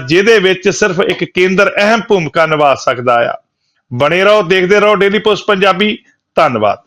ਜਿਹਦੇ ਵਿੱਚ ਸਿਰਫ ਇੱਕ ਕੇਂਦਰ ਅਹਿਮ ਭੂਮਿਕਾ ਨਿਭਾ ਸਕਦਾ ਆ। ਬਣੇ ਰਹੋ, ਦੇਖਦੇ ਰਹੋ ਡੇਲੀ ਪੋਸਟ ਪੰਜਾਬੀ, ਧੰਨਵਾਦ।